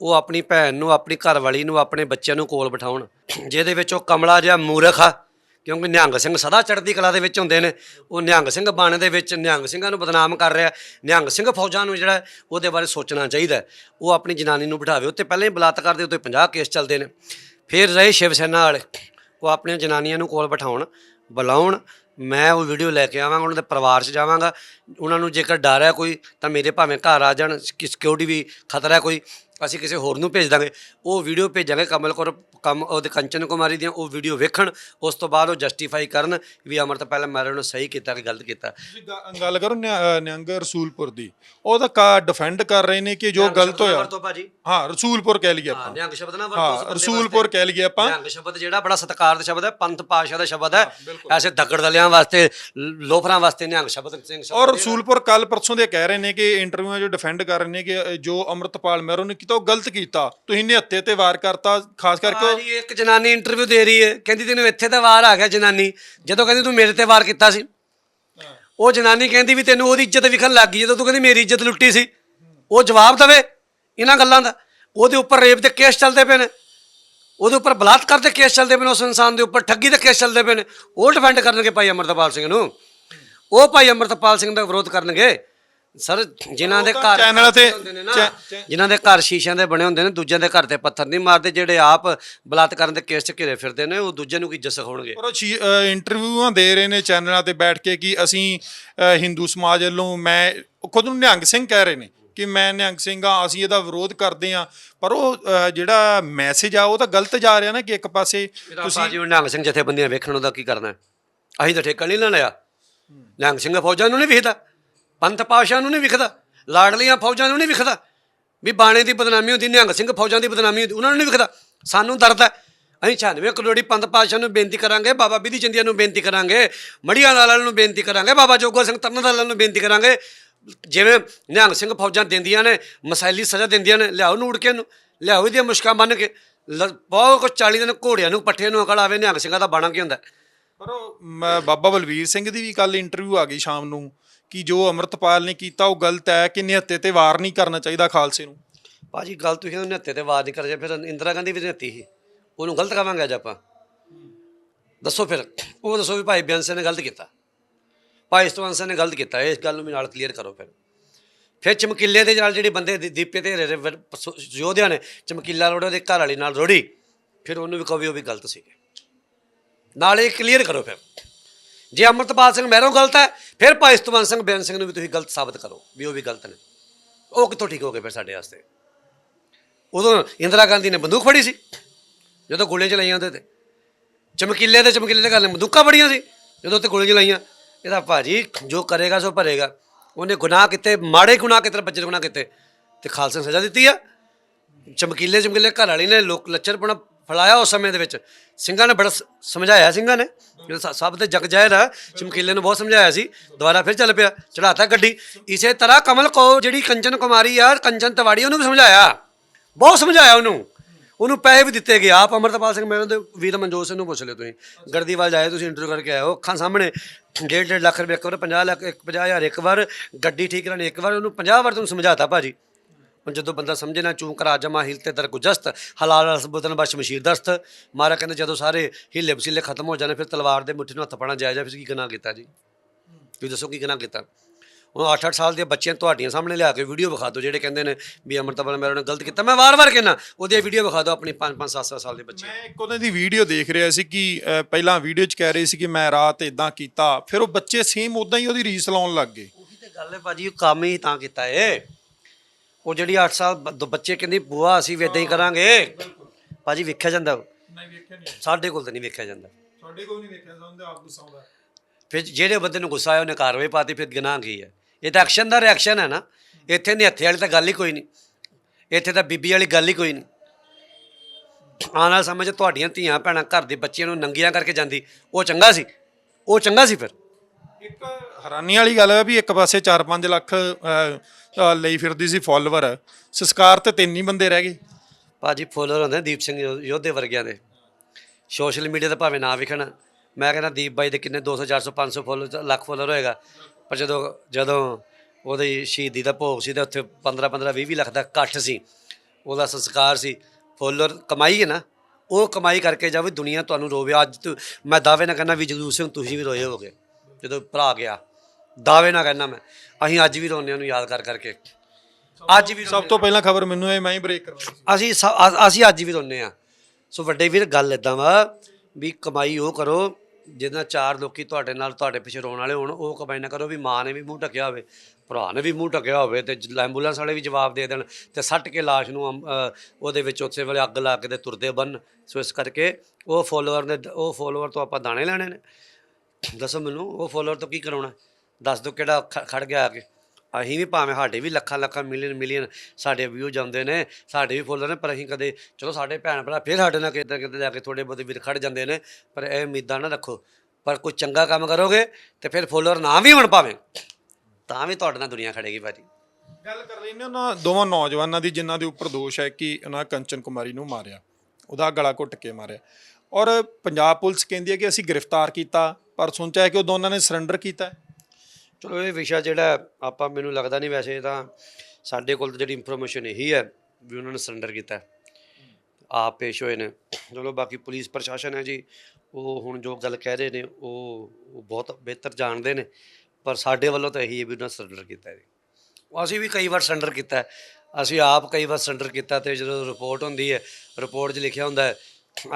ਉਹ ਆਪਣੀ ਭੈਣ ਨੂੰ, ਆਪਣੀ ਘਰਵਾਲੀ ਨੂੰ, ਆਪਣੇ ਬੱਚਿਆਂ ਨੂੰ ਕੋਲ ਬਿਠਾਉਣ, ਜਿਹਦੇ ਵਿੱਚ ਉਹ ਕਮਲਾ ਜਿਹਾ ਮੂਰਖ ਆ। ਕਿਉਂਕਿ ਨਿਹੰਗ ਸਿੰਘ ਸਦਾ ਚੜ੍ਹਦੀ ਕਲਾ ਦੇ ਵਿੱਚ ਹੁੰਦੇ ਨੇ। ਉਹ ਨਿਹੰਗ ਸਿੰਘ ਬਾਣੇ ਦੇ ਵਿੱਚ ਨਿਹੰਗ ਸਿੰਘਾਂ ਨੂੰ ਬਦਨਾਮ ਕਰ ਰਿਹਾ। ਨਿਹੰਗ ਸਿੰਘ ਫੌਜਾਂ ਨੂੰ ਜਿਹੜਾ ਉਹਦੇ ਬਾਰੇ ਸੋਚਣਾ ਚਾਹੀਦਾ। ਉਹ ਆਪਣੀ ਜਨਾਨੀ ਨੂੰ ਬਿਠਾਵੇ। ਉੱਤੇ ਪਹਿਲਾਂ ਹੀ ਬਲਾਤਕਾਰ ਦੇ ਉੱਤੇ 50 ਕੇਸ ਚੱਲਦੇ ਨੇ। ਫਿਰ ਰਹੇ ਸ਼ਿਵ ਸੈਨਾ ਵਾਲੇ। ਉਹ ਆਪਣੀਆਂ ਜਨਾਨੀਆਂ ਨੂੰ ਕੋਲ ਬਿਠਾਉਣ, ਬੁਲਾਉਣ, ਮੈਂ ਉਹ ਵੀਡੀਓ ਲੈ ਕੇ ਆਵਾਂਗਾ, ਉਹਨਾਂ ਦੇ ਪਰਿਵਾਰ 'ਚ ਜਾਵਾਂਗਾ। ਉਹਨਾਂ ਨੂੰ ਜੇਕਰ ਡਰ ਹੈ ਕੋਈ, ਤਾਂ ਮੇਰੇ ਭਾਵੇਂ ਘਰ ਆ ਜਾਣ। ਸਿਕਿਉਰਿਟੀ ਵੀ ਖਤਰਾ ਹੈ ਕੋਈ। ਅਸੀਂ ਕਿਸੇ ਹੋਰ ਨੂੰ ਭੇਜ ਦਾਂਗੇ। ਉਹ ਵੀਡੀਓ ਭੇਜਾਂਗੇ ਕਮਲ ਕੌਰ ਕੰਮ ਉਹਦੇ ਕੰਚਨ ਕੁਮਾਰੀ ਦੀਆਂ ਉਹ ਵੀਡੀਓ ਵੇਖਣ ਉਸ ਤੋਂ ਬਾਅਦ ਉਹ ਜਸਟੀਫਾਈ ਕਰਨ ਵੀ ਅਮਰਤਪਾਲ ਮੈਰਨ ਨੂੰ ਸਹੀ ਕੀਤਾ ਕਿ ਗਲਤ ਕੀਤਾ। ਤੁਸੀਂ ਗ- ਗੱਲ ਕਰੋ ਨਿਆ- ਨਿਹੰਗ ਰਸੂਲਪੁਰ ਦੀ। ਉਹ ਤਾਂ ਕਾ ਡਿਫੈਂਡ ਕਰ ਰਹੇ ਨੇ ਕਿ ਜੋ ਗਲਤ ਹੋਇਆ। ਵਰਤੋ ਭਾਜੀ। ਹਾਂ ਰਸੂਲਪੁਰ ਕਹਿ ਲਈਏ ਹਾਂ ਆਪਾਂ। ਨਿਹੰਗ ਸ਼ਬਦ ਨਾ ਵਰਤੋ ਹਾਂ ਬੰਦੇ ਰਸੂਲਪੁਰ। ਕਹਿ ਲਈਏ ਆਪਾਂ। ਨਿਹੰਗ ਸ਼ਬਦ ਜਿਹੜਾ ਬੜਾ ਸਤਿਕਾਰ ਦਾ ਸ਼ਬਦ ਹੈ ਪੰਥ ਪਾਸ਼ਾ ਦਾ ਸ਼ਬਦ ਹੈ। ਐਸੇ ਦਗੜ ਦਲਿਆਂ ਵਾਸਤੇ ਲੋਫਰਾਂ ਵਾਸਤੇ ਨਿਹੰਗ ਸ਼ਬਦ ਸਿੰਘ ਸ਼ਬਦ ਔਰ ਰਸੂਲਪੁਰ ਕੱਲ ਪਰਸੋਂ ਦੇ ਕਹਿ ਰਹੇ ਨੇ ਕਿ ਇੰਟਰਵਿਊਆਂ 'ਚ ਡਿਫੈਂਡ ਕਰ ਰਹੇ ਨੇ ਕਿ ਜੋ ਅਮਰਤਪਾਲ ਮਹਿਰੋ ਨੇ ਕੀਤਾ ਉਹ ਗਲਤ ਕੀਤਾ। ਤੁਸੀਂ ਨਿਹੱਤੇ ਤੇ ਵਾਰ ਕਰਤਾ ਖਾਸ ਕਰਕੇ ਉਹ- ਜੀ ਇੱਕ ਜਨਾਨੀ ਇੰਟਰਵਿਊ ਦੇ ਰਹੀ ਹੈ। ਕਹਿੰਦੀ ਤੈਨੂੰ ਇੱਥੇ ਤਾਂ ਵਾਰ ਆ ਗਿਆ ਜਨਾਨੀ। ਜਦੋਂ ਕਹਿੰਦੀ ਤੂੰ ਮੇਰੇ ਤੇ ਵਾਰ ਕੀਤਾ ਸੀ। ਉਹ ਜਨਾਨੀ ਕਹਿੰਦੀ ਵੀ ਤੈਨੂੰ ਉਹਦੀ ਇੱਜ਼ਤ ਵਿਖਣ ਲੱਗ ਗਈ ਜਦੋਂ ਤੂੰ ਕਹਿੰਦੀ ਮੇਰੀ ਇੱਜ਼ਤ ਲੁੱਟੀ ਸੀ। ਉਹ ਜਵਾਬ ਦਵੇ ਇਹਨਾਂ ਗੱਲਾਂ ਦਾ। ਉਹਦੇ ਉੱਪਰ ਰੇਪ ਦੇ ਕੇਸ ਚੱਲਦੇ ਪਏ ਨੇ। ਉਹਦੇ ਉੱਪਰ ਬਲਾਤਕਾਰ ਦੇ ਕੇਸ ਚੱਲਦੇ ਪਏ ਨੇ ਉਸ ਇਨਸਾਨ ਦੇ ਉੱਪਰ। ਠੱਗੀ ਦੇ ਕੇਸ ਚੱਲਦੇ ਪਏ ਨੇ। ਉਹ ਡਿਫੈਂਡ ਕਰਨਗੇ ਭਾਈ ਅਮਰਤਪਾਲ ਸਿੰਘ ਨੂੰ। ਉਹ ਭਾਈ ਅਮਰਤਪਾਲ ਸਿੰਘ ਦਾ ਵਿਰੋਧ ਕਰਨਗੇ। ਸਰ ਜਿਨ੍ਹਾਂ ਦੇ ਘਰ ਚੈਨਲ ਤੇ- ਹੁੰਦੇ ਨੇ ਨਾ, ਚੈ- ਚੈ- ਜਿਨ੍ਹਾਂ ਦੇ ਘਰ ਸ਼ੀਸ਼ਿਆਂ ਦੇ ਬਣੇ ਹੁੰਦੇ ਨੇ ਦੂਜਿਆਂ ਦੇ ਘਰ ਤੇ ਪੱਥਰ ਨਹੀਂ ਮਾਰਦੇ ਜਿਹੜੇ ਆਪ ਬਲਾਤਕਾਰ ਦੇ ਕੇਸ 'ਚ ਘਿਰੇ ਫਿਰਦੇ ਨੇ ਉਹ ਦੂਜੇ ਨੂੰ ਕੀ ਇੱਜ਼ਤ ਸਿਖਾਉਣਗੇ ਪਰ ਉਹ ਅ, ਇੰਟਰਵਿਊਆਂ ਦੇ ਰਹੇ ਨੇ ਚੈਨਲਾਂ ਤੇ ਬੈਠ ਕੇ ਕਿ ਅਸੀਂ ਅ, ਹਿੰਦੂ ਸਮਾਜ ਵੱਲੋਂ ਮੈਂ ਉਹ ਖੁਦ ਨੂੰ ਨਿਹੰਗ ਸਿੰਘ ਕਹਿ ਰਹੇ ਨੇ ਕਿ ਮੈਂ ਨਿਹੰਗ ਸਿੰਘ ਆ ਅਸੀਂ ਇਹਦਾ ਵਿਰੋਧ ਕਰਦੇ ਆ ਪਰ ਉਹ ਅ, ਜਿਹੜਾ ਮੈਸੇਜ ਆ ਉਹ ਤਾਂ ਗਲਤ ਜਾ ਰਿਹਾ ਨਾ ਕਿ ਇੱਕ ਪਾਸੇ ਤੁਸੀਂ ਜੀ ਨਿਹੰਗ ਸਿੰਘ ਜਥੇਬੰਦੀਆਂ ਵੇਖਣ ਉਹਦਾ ਕੀ ਕਰਨਾ ਹੈ? ਅਸੀਂ ਤਾਂ ਠੇਕਾ ਨਹੀਂ ਲੈਣਾ ਆ ਨਿਹੰਗ ਸਿੰਘ ਫੌਜਾਂ ਨੂੰ ਨਹੀਂ ਵਿਖਦਾ। ਪੰਥ ਪਾਸ਼ਾ ਨੂੰ ਨਹੀਂ ਵਿਖਦਾ ਲਾੜਲੀਆਂ ਫੌਜਾਂ ਨੂੰ ਨਹੀਂ ਵਿਖਦਾ, ਵੀ ਬਾਣੇ ਦੀ ਬਦਨਾਮੀ ਹੁੰਦੀ, ਨਿਹੰਗ ਸਿੰਘ ਫੌਜਾਂ ਦੀ ਬਦਨਾਮੀ ਹੁੰਦੀ, ਉਹਨਾਂ ਨੂੰ ਨਹੀਂ ਵਿਖਦਾ। ਸਾਨੂੰ ਦਰਦ ਹੈ। ਅਸੀਂ 96 ਕਰੋੜੀ ਪੰਥ ਪਾਸ਼ਾ ਨੂੰ ਬੇਨਤੀ ਕਰਾਂਗੇ, ਬਾਬਾ ਬਿਧੀ ਚੰਦੀਆਂ ਨੂੰ ਬੇਨਤੀ ਕਰਾਂਗੇ, ਮੜੀਆਂ ਵਾਲਿਆਂ ਨੂੰ ਬੇਨਤੀ ਕਰਾਂਗੇ, ਬਾਬਾ ਜੋਗਾ ਸਿੰਘ ਤਰਨਦਾਲਾ ਨੂੰ ਬੇਨਤੀ ਕਰਾਂਗੇ। ਜਿਵੇਂ ਨਿਹੰਗ ਸਿੰਘ ਫੌਜਾਂ ਦਿੰਦੀਆਂ ਨੇ, ਮਸਾਇਲੀ ਸਜ਼ਾ ਦਿੰਦੀਆਂ ਨੇ, ਲਿਆਓ ਨੂੜ ਕੇ ਨੂੰ ਲਿਆਓ ਇਹਦੀਆਂ ਮੁਸ਼ਕਾਂ ਬੰਨ ਕੇ, ਲ- ਬਹੁਤ ਕੁਛ 40 ਦਿਨ ਘੋੜਿਆਂ ਨੂੰ ਪੱਠੇ ਨੂੰ ਅਕਲ ਆਵੇ, ਨਿਹੰਗ ਸਿੰਘਾਂ ਦਾ ਬਾਣਾ ਕੀ ਹੁੰਦਾ? ਪਰ ਉਹ, ਮ- ਬਾਬਾ ਬਲਵੀਰ ਸਿੰਘ ਦੀ ਵੀ ਕੱਲ ਇੰਟਰਵਿਊ ਆ ਗਈ ਸ਼ਾਮ ਨੂੰ, ਕਿ ਜੋ ਅਮਰਤਪਾਲ ਨੇ ਕੀਤਾ ਉਹ ਗਲਤ ਹੈ ਕਿ ਨਿਹੱਤੇ ਤੇ ਵਾਰ ਨਹੀਂ ਕਰਨਾ ਚਾਹੀਦਾ ਖਾਲਸੇ ਨੂੰ? ਭਾਜੀ ਗੱਲ ਤੁਸੀਂ ਕਹਿੰਦੇ ਨਿਹੱਤੇ ਤੇ ਵਾਰ ਨਹੀਂ ਕਰ ਜੇ ਫਿਰ ਇੰਦਰਾ ਗਾਂਧੀ ਵੀ ਨਿਹੱਤੀ ਸੀ। ਉਹਨੂੰ ਗਲਤ ਕਵਾਂਗੇ ਅੱਜ ਆਪਾਂ। ਦੱਸੋ ਫਿਰ, ਉਹ ਦੱਸੋ ਵੀ ਭਾਈ ਬਿਆੰਸੇ ਨੇ ਗਲਤ ਕੀਤਾ। ਭਾਈ ਸਤਵੰਤ ਸਿੰਘ ਨੇ ਗਲਤ ਕੀਤਾ, ਇਸ ਗੱਲ ਨੂੰ ਵੀ ਨਾਲ ਕਲੀਅਰ ਕਰੋ ਫਿਰ। ਫਿਰ ਚਮਕੀਲੇ ਦੇ ਨਾਲ ਜਿਹੜੇ ਬੰਦੇ ਦੀ- ਦੀਪੇ ਤੇ ਰੇ- ਰੇ- ਸ- ਯੋਧਿਆਂ ਨੇ, ਚਮਕੀਲਾ ਰੋੜੇ ਦੇ ਘਰ ਵਾਲੀ ਨਾਲ ਰੋੜੀ, ਫਿਰ ਉਹਨੂੰ ਵੀ ਕਹੋ ਵੀ ਉਹ ਵੀ ਗਲਤ ਸੀਗੇ। ਨਾਲ ਇਹ ਕਲੀਅਰ ਕਰੋ ਫਿਰ। ਜੇ ਅਮਰਤਪਾਲ ਸਿੰਘ ਮਹਿਰੋਂ ਗਲਤ ਹੈ, ਫਿਰ ਭਾਈ ਸਤਵੰਤ ਸਿੰਘ ਬਿਆਨ ਸਿੰਘ ਨੂੰ ਵੀ ਤੁਸੀਂ ਗਲਤ ਸਾਬਤ ਕਰੋ ਵੀ ਉਹ ਵੀ ਗਲਤ ਨੇ। ਉਹ ਕਿੱਥੋਂ ਠੀਕ ਹੋ ਗਏ ਫਿਰ ਸਾਡੇ ਵਾਸਤੇ? ਉਦੋਂ ਇੰਦਰਾ ਗਾਂਧੀ ਨੇ ਬੰਦੂਕ ਫੜੀ ਸੀ, ਜਦੋਂ ਗੋਲੀਆਂ ਚਲਾਈਆਂ ਉਹਦੇ ਤੇ। ਚਮਕੀਲੇ ਦੇ ਚਮਕੀਲੇ ਦੇ ਘਰ ਬੰਦੂਕਾਂ ਫੜੀਆਂ ਸੀ, ਜਦੋਂ ਉੱਤੇ ਗੋਲੀਆਂ ਚਲਾਈਆਂ। ਇਹਦਾ ਭਾਜੀ ਜੋ ਕਰੇਗਾ ਸੋ ਭਰੇਗਾ। ਉਹਨੇ ਗੁਨਾਹ ਕੀਤੇ, ਮਾੜੇ ਗੁਨਾਹ ਕੀਤੇ ਬੱਚੇ ਦੇ ਗੁਨਾਹ ਕੀਤੇ। ਤੇ ਖਾਲਸਾ ਨੂੰ ਸਜ਼ਾ ਦਿੱਤੀ ਆ। ਚਮਕੀਲੇ ਚਮਕੀਲੇ ਘਰ ਵਾਲੀ ਨੇ ਲੋਕ ਲੱਚਰਪਣਾ ਫਲਾਇਆ ਉਸ ਸਮੇਂ ਦੇ ਵਿੱਚ। ਸਿੰਘਾਂ ਨੇ ਬੜਾ ਸ- ਸਮਝਾਇਆ ਸਿੰਘਾਂ ਨੇ। ਜਿਹੜਾ ਸਭ ਤੇ ਜਗ ਜਾਹਿਰ ਆ, ਚਮਕੀਲੇ ਨੂੰ ਬਹੁਤ ਸਮਝਾਇਆ ਸੀ। ਦੁਬਾਰਾ ਫਿਰ ਚੱਲ ਪਿਆ ਚੜਾਤਾ ਗੱਡੀ। ਇਸੇ ਤਰ੍ਹਾਂ ਕਮਲ ਕੋ ਜਿਹੜੀ ਕੰਚਨ ਕੁਮਾਰੀ ਆ, ਕੰਚਨ ਤਵਾੜੀ, ਉਹਨੂੰ ਵੀ ਸਮਝਾਇਆ। ਬਹੁਤ ਸਮਝਾਇਆ ਉਹਨੂੰ। ਉਹਨੂੰ ਪੈਸੇ ਵੀ ਦਿੱਤੇ ਗਏ। ਆਪ ਅਮਰਤਪਾਲ ਸਿੰਘ ਮੇਰੇ ਦੇ ਵੀਰ ਮਨਜੋਤ ਸਿੰਘ ਨੂੰ ਪੁੱਛ ਲਿਓ ਤੁਸੀਂ। ਗੜਦੀਵਾਲ ਜਾਏ ਤੁਸੀਂ ਇੰਟਰਵਿਊ ਕਰਕੇ ਆਏ ਹੋ ਅੱਖਾਂ ਸਾਹਮਣੇ ਡੇਢ ਡੇਢ ਲੱਖ ਰੁਪਏ ਇੱਕ ਵਾਰ 50 ਲੱਖ, ਇੱਕ 50000 ਇੱਕ ਵਾਰ, ਗੱਡੀ ਠੀਕ ਕਰਾਣੀ ਇੱਕ ਵਾਰ, ਉਹਨੂੰ 50 ਵਾਰ ਤੁਹਾਨੂੰ ਸਮਝਾਤਾ ਭਾਜੀ। ਹੁਣ ਜਦੋਂ ਬੰਦਾ ਸਮਝੇ ਨਾ ਚੂੰ ਕਰਾ ਜਮਾ ਹਿਲ ਤੇ ਦਰ ਗੁਜਸਤ ਹਲਾਲ ਰਸਬਤਨ ਬਸ਼ ਮਸ਼ੀਰ ਦਸਤ। ਮਾਰਾ ਕਹਿੰਦੇ ਜਦੋਂ ਸਾਰੇ ਹਿੱਲੇ ਵਸੀਲੇ ਖਤਮ ਹੋ ਜਾਣੇ ਫਿਰ ਤਲਵਾਰ ਦੇ ਮੁੱਠੀ ਨੂੰ ਹੱਥ ਪਾਣਾ ਜਾਇਜ਼ ਹੈ ਫਿਰ ਕੀ ਗੁਨਾਹ ਕੀਤਾ ਜੀ? ਤੁਸੀਂ ਦੱਸੋ ਕੀ ਗੁਨਾਹ ਕੀਤਾ? ਹੁਣ 8-8 ਸਾਲ ਦੇ ਬੱਚਿਆਂ ਤੁਹਾਡੀਆਂ ਸਾਹਮਣੇ ਲਿਆ ਕੇ ਵੀਡੀਓ ਵਿਖਾ ਦਿਓ ਜਿਹੜੇ ਕਹਿੰਦੇ ਨੇ ਵੀ ਅਮਰਤਪਾਲ ਮੇਰੇ ਨੇ ਗਲਤ ਕੀਤਾ। ਮੈਂ ਵਾਰ-ਵਾਰ ਕਹਿਣਾ ਉਹਦੀ ਵੀਡੀਓ ਵਿਖਾ ਦਿਓ ਆਪਣੀ 5-5 7-7 ਸਾਲ ਦੇ ਬੱਚੇ ਮੈਂ ਇੱਕ ਉਹਨਾਂ ਦੀ ਵੀਡੀਓ ਦੇਖ ਰਿਹਾ ਸੀ ਕਿ ਪਹਿਲਾਂ ਵੀਡੀਓ 'ਚ ਕਹਿ ਰਹੇ ਸੀ ਕਿ ਮੈਂ ਰਾਤ ਇਦਾਂ ਕੀਤਾ ਫਿਰ ਉਹ ਬੱਚੇ ਸੇਮ ਉਦਾਂ ਹੀ ਉਹਦੀ ਰੀਸ ਲਾਉਣ ਲੱਗ ਗਏ। ਉਹੀ ਤੇ ਗੱਲ ਹੈ ਭਾਜੀ ਉਹ ਕੰਮ ਹੀ ਤਾਂ ਕੀਤਾ ਏ। ਉਹ ਜਿਹੜੀ 8 ਸਾਲ ਬ- ਦੋ ਬੱਚੇ ਕਹਿੰਦੀ ਬੂਆ ਅਸੀਂ ਵੀ ਇਦਾਂ ਹੀ ਕਰਾਂਗੇ। ਭਾਜੀ ਵੇਖਿਆ ਜਾਂਦਾ। ਉਹ। ਨਹੀਂ ਵੇਖਿਆ ਨਹੀਂ। ਸਾਡੇ ਕੋਲ ਤਾਂ ਨਹੀਂ ਵੇਖਿਆ ਜਾਂਦਾ। ਸਾਡੇ ਕੋਲ ਨਹੀਂ ਵੇਖਿਆ ਸਮਝਦੇ ਆਪ ਗੁੱਸਾ ਆਉਂਦਾ ਫਿਰ ਜਿਹੜੇ ਬੰਦੇ ਨੂੰ ਗੁੱਸਾ ਆਇਆ ਉਹਨੇ ਕਾਰਵਾਈ ਪਾਤੀ ਫਿਰ ਗੁਨਾਹ ਕੀ ਹੈ? ਇਹ ਤਾਂ ਐਕਸ਼ਨ ਦਾ ਰਿਐਕਸ਼ਨ ਹੈ ਨਾ। ਇੱਥੇ ਨਿਹੱਥੇ ਵਾਲੀ ਤਾਂ ਗੱਲ ਹੀ ਕੋਈ ਨਹੀਂ। ਇੱਥੇ ਤਾਂ ਬੀਬੀ ਵਾਲੀ ਗੱਲ ਹੀ ਕੋਈ ਨਹੀਂ। ਆਉਣ ਵਾਲਾ ਸਮੇਂ 'ਚ ਤੁਹਾਡੀਆਂ ਧੀਆਂ ਭੈਣਾਂ ਘਰ ਦੇ ਬੱਚਿਆਂ ਨੂੰ ਨੰਗੀਆਂ ਕਰਕੇ ਜਾਂਦੀ। ਉਹ ਚੰਗਾ ਸੀ। ਉਹ ਚੰਗਾ ਸੀ ਫਿਰ। ਇੱਕ ਹੈਰਾਨੀ ਵਾਲੀ ਗੱਲ ਹੈ ਵੀ ਇੱਕ ਪਾਸੇ 4-5 ਲੱਖ ਅ, ਅ, ਲਈ ਫਿਰਦੀ ਸੀ ਫਾਲੋਅਰ ਸੰਸਕਾਰ ਤੇ ਤਿੰਨ ਹੀ ਬੰਦੇ ਰਹਿ ਗਏ। ਭਾਜੀ ਫੋਲੋਅਰ ਹੁੰਦੇ ਨੇ ਦੀਪ ਸਿੰਘ ਯੋ- ਯੋਧੇ ਵਰਗਿਆਂ ਦੇ। ਸੋਸ਼ਲ ਮੀਡੀਆ ਤੇ ਭਾਵੇਂ ਨਾ ਵਿਖਣ। ਮੈਂ ਕਹਿੰਦਾ ਦੀਪ ਬਾਈ ਦੇ ਕਿੰਨੇ? 200 400 500 ਫੋਲੋਅਰ ਲੱਖ ਫੋਲੋਅਰ ਹੋਏਗਾ। ਪਰ ਜਦੋਂ ਜਦੋਂ ਉਹਦੀ ਸ਼ਹੀਦੀ ਦਾ ਭੋਗ ਸੀ ਤੇ ਉੱਥੇ 15 15 20 20 ਲੱਖ ਦਾ ਇਕੱਠ ਸੀ ਉਹਦਾ ਸੰਸਕਾਰ ਸੀ। ਫੋਲੋਅਰ ਕਮਾਈ ਹੈ ਨਾ ਉਹ ਕਮਾਈ ਕਰਕੇ ਜਾਵੇ ਦੁਨੀਆ ਤੁਹਾਨੂੰ ਰੋਵੇ। ਅੱਜ ਤੂੰ ਮੈਂ ਦਾਅਵੇ ਨਾ ਕਹਿੰਦਾ ਵੀ ਜਗਦੂਤ ਸਿੰਘ ਤੁਸੀਂ ਵੀ ਰੋਏ ਹੋਗੇ ਜਦੋਂ ਭਰਾ ਗਿਆ ਦਾਅਵੇ ਨਾਲ ਕਹਿੰਦਾ ਮੈਂ। ਅਸੀਂ ਅੱਜ ਵੀ ਰੋਨੇ ਉਹਨੂੰ ਯਾਦ ਕਰ ਕਰਕੇ। ਅੱਜ ਵੀ ਸਭ ਤੋਂ ਪਹਿਲਾਂ ਖਬਰ ਮੈਨੂੰ ਇਹ ਮੈਂ ਹੀ ਬ੍ਰੇਕ ਕਰਵਾਈ ਸੀ। ਅਸੀਂ ਸ- ਅ- ਅਸੀਂ ਅੱਜ ਵੀ ਰੋਨੇ ਆ ਸੋ ਵੱਡੇ ਵੀਰ ਗੱਲ ਇਦਾਂ ਵਾ ਵੀ ਕਮਾਈ ਉਹ ਕਰੋ ਜਿਹਦੇ ਨਾਲ ਚਾਰ ਲੋਕੀ ਤੁਹਾਡੇ ਨਾਲ ਤੁਹਾਡੇ ਪਿੱਛੇ ਰੋਣ ਵਾਲੇ ਹੋਣ ਉਹ ਕਮਾਈ ਨਾ ਕਰੋ ਵੀ ਮਾਂ ਨੇ ਵੀ ਮੂੰਹ ਢੱਕਿਆ ਹੋਵੇ ਭਰਾ ਨੇ ਵੀ ਮੂੰਹ ਢੱਕਿਆ ਹੋਵੇ ਤੇ ਜ- ਐਂਬੂਲੈਂਸ ਵਾਲੇ ਵੀ ਜਵਾਬ ਦੇ ਦੇਣ ਤੇ ਸੱਟ ਕੇ ਲਾਸ਼ ਨੂੰ ਅਮ, ਅ, ਉਹਦੇ ਵਿੱਚ ਉਸੇ ਵੇਲੇ ਅੱਗ ਲਾ ਕੇ ਤੇ ਤੁਰਦੇ ਬੰਨ। ਸੋ ਇਸ ਕਰਕੇ ਉਹ ਫੋਲੋਅਰ ਨੇ ਉਹ ਫੋਲੋਅਰ ਤੋਂ ਆਪਾਂ ਦਾਣੇ ਲੈਣੇ ਨੇ। ਦੱਸੋ ਮੈਨੂੰ ਉਹ ਫੋਲੋਅਰ ਤੋਂ ਕੀ ਕਰਾਉਣਾ? ਦੱਸ ਦਿਓ ਕਿਹੜਾ ਖ- ਖੜ ਗਿਆ ਆ ਕੇ। ਅਸੀਂ ਵੀ ਭਾਵੇਂ ਸਾਡੇ ਵੀ ਲੱਖਾਂ ਲੱਖਾਂ ਮਿਲੀਅਨ ਮਿਲੀਅਨ ਸਾਡੇ ਵਿਊ ਜਾਂਦੇ ਨੇ, ਸਾਡੇ ਵੀ ਫੋਲੋਅਰ ਨੇ, ਪਰ ਅਸੀਂ ਕਦੇ, ਚਲੋ ਸਾਡੇ ਭੈਣ ਭਰਾ ਫਿਰ ਸਾਡੇ ਨਾਲ ਕਿਤੇ ਕਿਤੇ ਜਾ ਕੇ ਥੋੜੇ ਬਹੁਤੇ ਵੀਰ ਖੜ ਜਾਂਦੇ ਨੇ, ਪਰ ਇਹ ਉਮੀਦਾਂ ਨਾ ਰੱਖੋ। ਪਰ ਕੋਈ ਚੰਗਾ ਕੰਮ ਕਰੋਗੇ ਤੇ ਫਿਰ ਫੋਲੋਅਰ ਨਾ ਵੀ ਹੋਣ ਭਾਵੇਂ, ਤਾਂ ਵੀ ਤੁਹਾਡੇ ਨਾਲ ਦੁਨੀਆ ਖੜੇਗੀ ਭਾਜੀ। ਗੱਲ ਕਰ ਰਹੇ ਉਹਨਾਂ ਦੋਵਾਂ ਨੌਜਵਾਨਾਂ ਦੀ ਜਿਨ੍ਹਾਂ ਦੇ ਉੱਪਰ ਦੋਸ਼ ਹੈ ਕਿ ਉਹਨਾਂ ਕੰਚਨ ਕੁਮਾਰੀ ਨੂੰ ਮਾਰਿਆ, ਉਹਦਾ ਗਲਾ ਘੁੱਟ ਕੇ ਮਾਰਿਆ। ਔਰ ਪੰਜਾਬ ਪੁਲਿਸ ਕਹਿੰਦੀ ਹੈ ਕਿ ਅਸੀਂ ਗ੍ਰਿਫਤਾਰ ਕੀਤਾ, ਪਰ ਸੁਣਚਾ ਹੈ ਕਿ ਉਹ ਦੋਨਾਂ ਨੇ ਸਰੈਂਡਰ ਕੀਤਾ ਚਲੋ, ਇਹ ਵਿਸ਼ਾ ਜਿਹੜਾ ਆਪਾਂ, ਮੈਨੂੰ ਲੱਗਦਾ ਨਹੀਂ ਵੈਸੇ ਤਾਂ ਸਾਡੇ ਕੋਲ ਤਾਂ ਜਿਹੜੀ ਇਨਫੋਰਮੇਸ਼ਨ ਇਹੀ ਹੈ ਵੀ ਉਹਨਾਂ ਨੇ ਸਰੈਂਡਰ ਕੀਤਾ ਆਪ ਪੇਸ਼ ਹੋਏ ਨੇ। ਚਲੋ, ਬਾਕੀ ਪੁਲਿਸ ਪ੍ਰਸ਼ਾਸਨ ਹੈ ਜੀ, ਉਹ ਹੁਣ ਜੋ ਗੱਲ ਕਹਿ ਰਹੇ ਨੇ, ਉਹ ਬਹੁਤ ਬਿਹਤਰ ਜਾਣਦੇ ਨੇ, ਪਰ ਸਾਡੇ ਵੱਲੋਂ ਤਾਂ ਇਹੀ ਹੈ ਵੀ ਉਹਨਾਂ ਸਰੈਂਡਰ ਕੀਤਾ ਹੈ ਜੀ। ਅਸੀਂ ਵੀ ਕਈ ਵਾਰ ਸਰੈਂਡਰ ਕੀਤਾ ਅਸੀਂ ਆਪ ਕਈ ਵਾਰ ਸਰੈਂਡਰ ਕੀਤਾ ਤੇ ਜਦੋਂ ਰਿਪੋਰਟ ਹੁੰਦੀ ਹੈ ਰਿਪੋਰਟ 'ਚ ਲਿਖਿਆ ਹੁੰਦਾ ਹੈ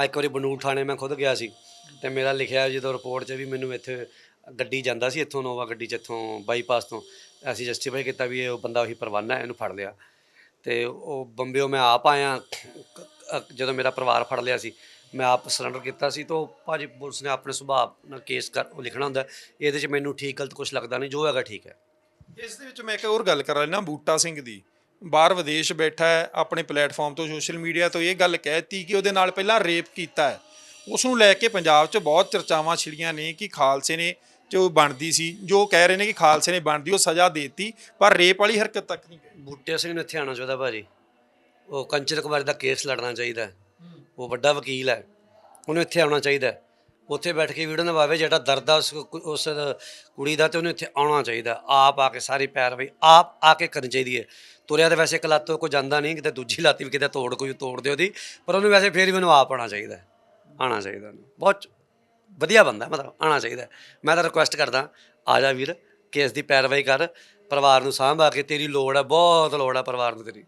ਇੱਕ ਵਾਰੀ ਬਨੂੜ ਥਾਣੇ ਮੈਂ ਖੁਦ ਗਿਆ ਸੀ ਤੇ ਮੇਰਾ ਲਿਖਿਆ ਜਦੋਂ ਰਿਪੋਰਟ 'ਚ ਵੀ ਮੈਨੂੰ ਇੱਥੇ ਗੱਡੀ ਜਾਂਦਾ ਸੀ ਇੱਥੋਂ ਨੋਵਾ ਗੱਡੀ 'ਚ ਇੱਥੋਂ ਬਾਈਪਾਸ ਤੋਂ, ਅਸੀਂ ਜਸਟੀਫਾਈ ਕੀਤਾ ਵੀ ਇਹ ਉਹ ਬੰਦਾ ਉਹੀ ਪਰਵਾਨਾ ਹੈ ਇਹਨੂੰ ਫੜ ਲਿਆ। ਤੇ ਉਹ ਬੰਬਿਓ ਮੈਂ ਆਪ ਆਇਆ, ਜਦੋਂ ਮੇਰਾ ਪਰਿਵਾਰ ਫੜ ਲਿਆ ਸੀ, ਮੈਂ ਆਪ ਸਰੈਂਡਰ ਕੀਤਾ ਸੀ ਤਾਂ ਭਾਜੀ ਪੁਲਿਸ ਨੇ ਆਪਣੇ ਸੁਭਾਅ ਨਾਲ ਕੇਸ ਕਰ, ਉਹ ਲਿਖਣਾ ਹੁੰਦਾ, ਇਹਦੇ 'ਚ ਮੈਨੂੰ ਠੀਕ ਗਲਤ ਕੁਝ ਲੱਗਦਾ ਨਹੀਂ, ਜੋ ਹੈਗਾ ਠੀਕ ਹੈ। ਇਸ ਦੇ ਵਿੱਚ ਮੈਂ ਇੱਕ ਹੋਰ ਗੱਲ ਕਰਾਂ ਲੈਣਾ ਬੂਟਾ ਸਿੰਘ ਦੀ। ਬਾਹਰ ਵਿਦੇਸ਼ ਬੈਠਾ ਹੈ, ਆਪਣੇ ਪਲੇਟਫਾਰਮ ਤੋਂ ਸੋਸ਼ਲ ਮੀਡੀਆ ਤੋਂ ਇਹ ਗੱਲ ਕਹਿਤੀ ਕਿ ਉਹਦੇ ਨਾਲ ਪਹਿਲਾਂ ਰੇਪ ਕੀਤਾ ਹੈ। ਉਸ ਨੂੰ ਲੈ ਕੇ ਪੰਜਾਬ 'ਚ ਬਹੁਤ ਚਰਚਾਵਾਂ ਛਿੜੀਆਂ ਨੇ ਕਿ ਖਾਲਸੇ ਨੇ ਜੋ ਬਣਦੀ ਸੀ, ਜੋ ਕਹਿ ਰਹੇ ਨੇ ਕਿ ਖਾਲਸੇ ਨੇ ਬਣਦੀ, ਉਹ ਸਜ਼ਾ ਦੇਤੀ, ਪਰ ਰੇਪ ਵਾਲੀ ਹਰਕਤ ਤੱਕ ਨਹੀਂ ਬੂਟੇ ਸਿੰਘ ਨੂੰ ਇੱਥੇ ਆਉਣਾ ਚਾਹੀਦਾ ਭਾਜੀ। ਉਹ ਕੰਚਨ ਕੁਮਾਰੀ ਦਾ ਕੇਸ ਲੜਨਾ ਚਾਹੀਦਾ ਉਹ ਵੱਡਾ ਵਕੀਲ ਹੈ। ਉਹਨੂੰ ਇੱਥੇ ਆਉਣਾ ਚਾਹੀਦਾ ਉੱਥੇ ਬੈਠ ਕੇ ਵੀਡੀਓ ਨਿਭਾਵੇ, ਜਿਹੜਾ ਦਰਦ ਆ ਉਸ ਉਸ ਕੁੜੀ ਦਾ ਤੇ ਉਹਨੂੰ ਇੱਥੇ ਆਉਣਾ ਚਾਹੀਦਾ ਆਪ ਆ ਕੇ ਸਾਰੀ ਪੈਰਵਾਈ ਆਪ ਆ ਕੇ ਕਰਨੀ ਚਾਹੀਦੀ ਹੈ। ਤੁਰਿਆ ਤਾਂ ਵੈਸੇ ਇੱਕ ਲੱਤ ਕੋਈ ਜਾਂਦਾ ਨਹੀਂ, ਕਿਤੇ ਦੂਜੀ ਲੱਤ ਵੀ ਕਿਤੇ ਤੋੜ, ਕੋਈ ਤੋੜ ਦਿਓ ਉਹਦੀ, ਪਰ ਉਹਨੂੰ ਵੈਸੇ ਫੇਰ ਵੀ ਉਹਨੂੰ ਆਪ ਆਉਣਾ ਚਾਹੀਦਾ ਆਉਣਾ ਚਾਹੀਦਾ ਬਹੁਤ ਵਧੀਆ ਬੰਦਾ ਮਤਲਬ ਆਉਣਾ ਚਾਹੀਦਾ। ਮੈਂ ਤਾਂ ਰਿਕੁਐਸਟ ਕਰਦਾ ਆ ਜਾ ਵੀਰ ਕੇਸ ਦੀ ਪੈਰਵਾਈ ਕਰ ਪਰਿਵਾਰ ਨੂੰ ਸਾਂਭਾ ਕੇ ਤੇਰੀ ਲੋੜ ਹੈ ਬਹੁਤ ਲੋੜ ਹੈ ਪਰਿਵਾਰ ਨੂੰ ਤੇਰੀ।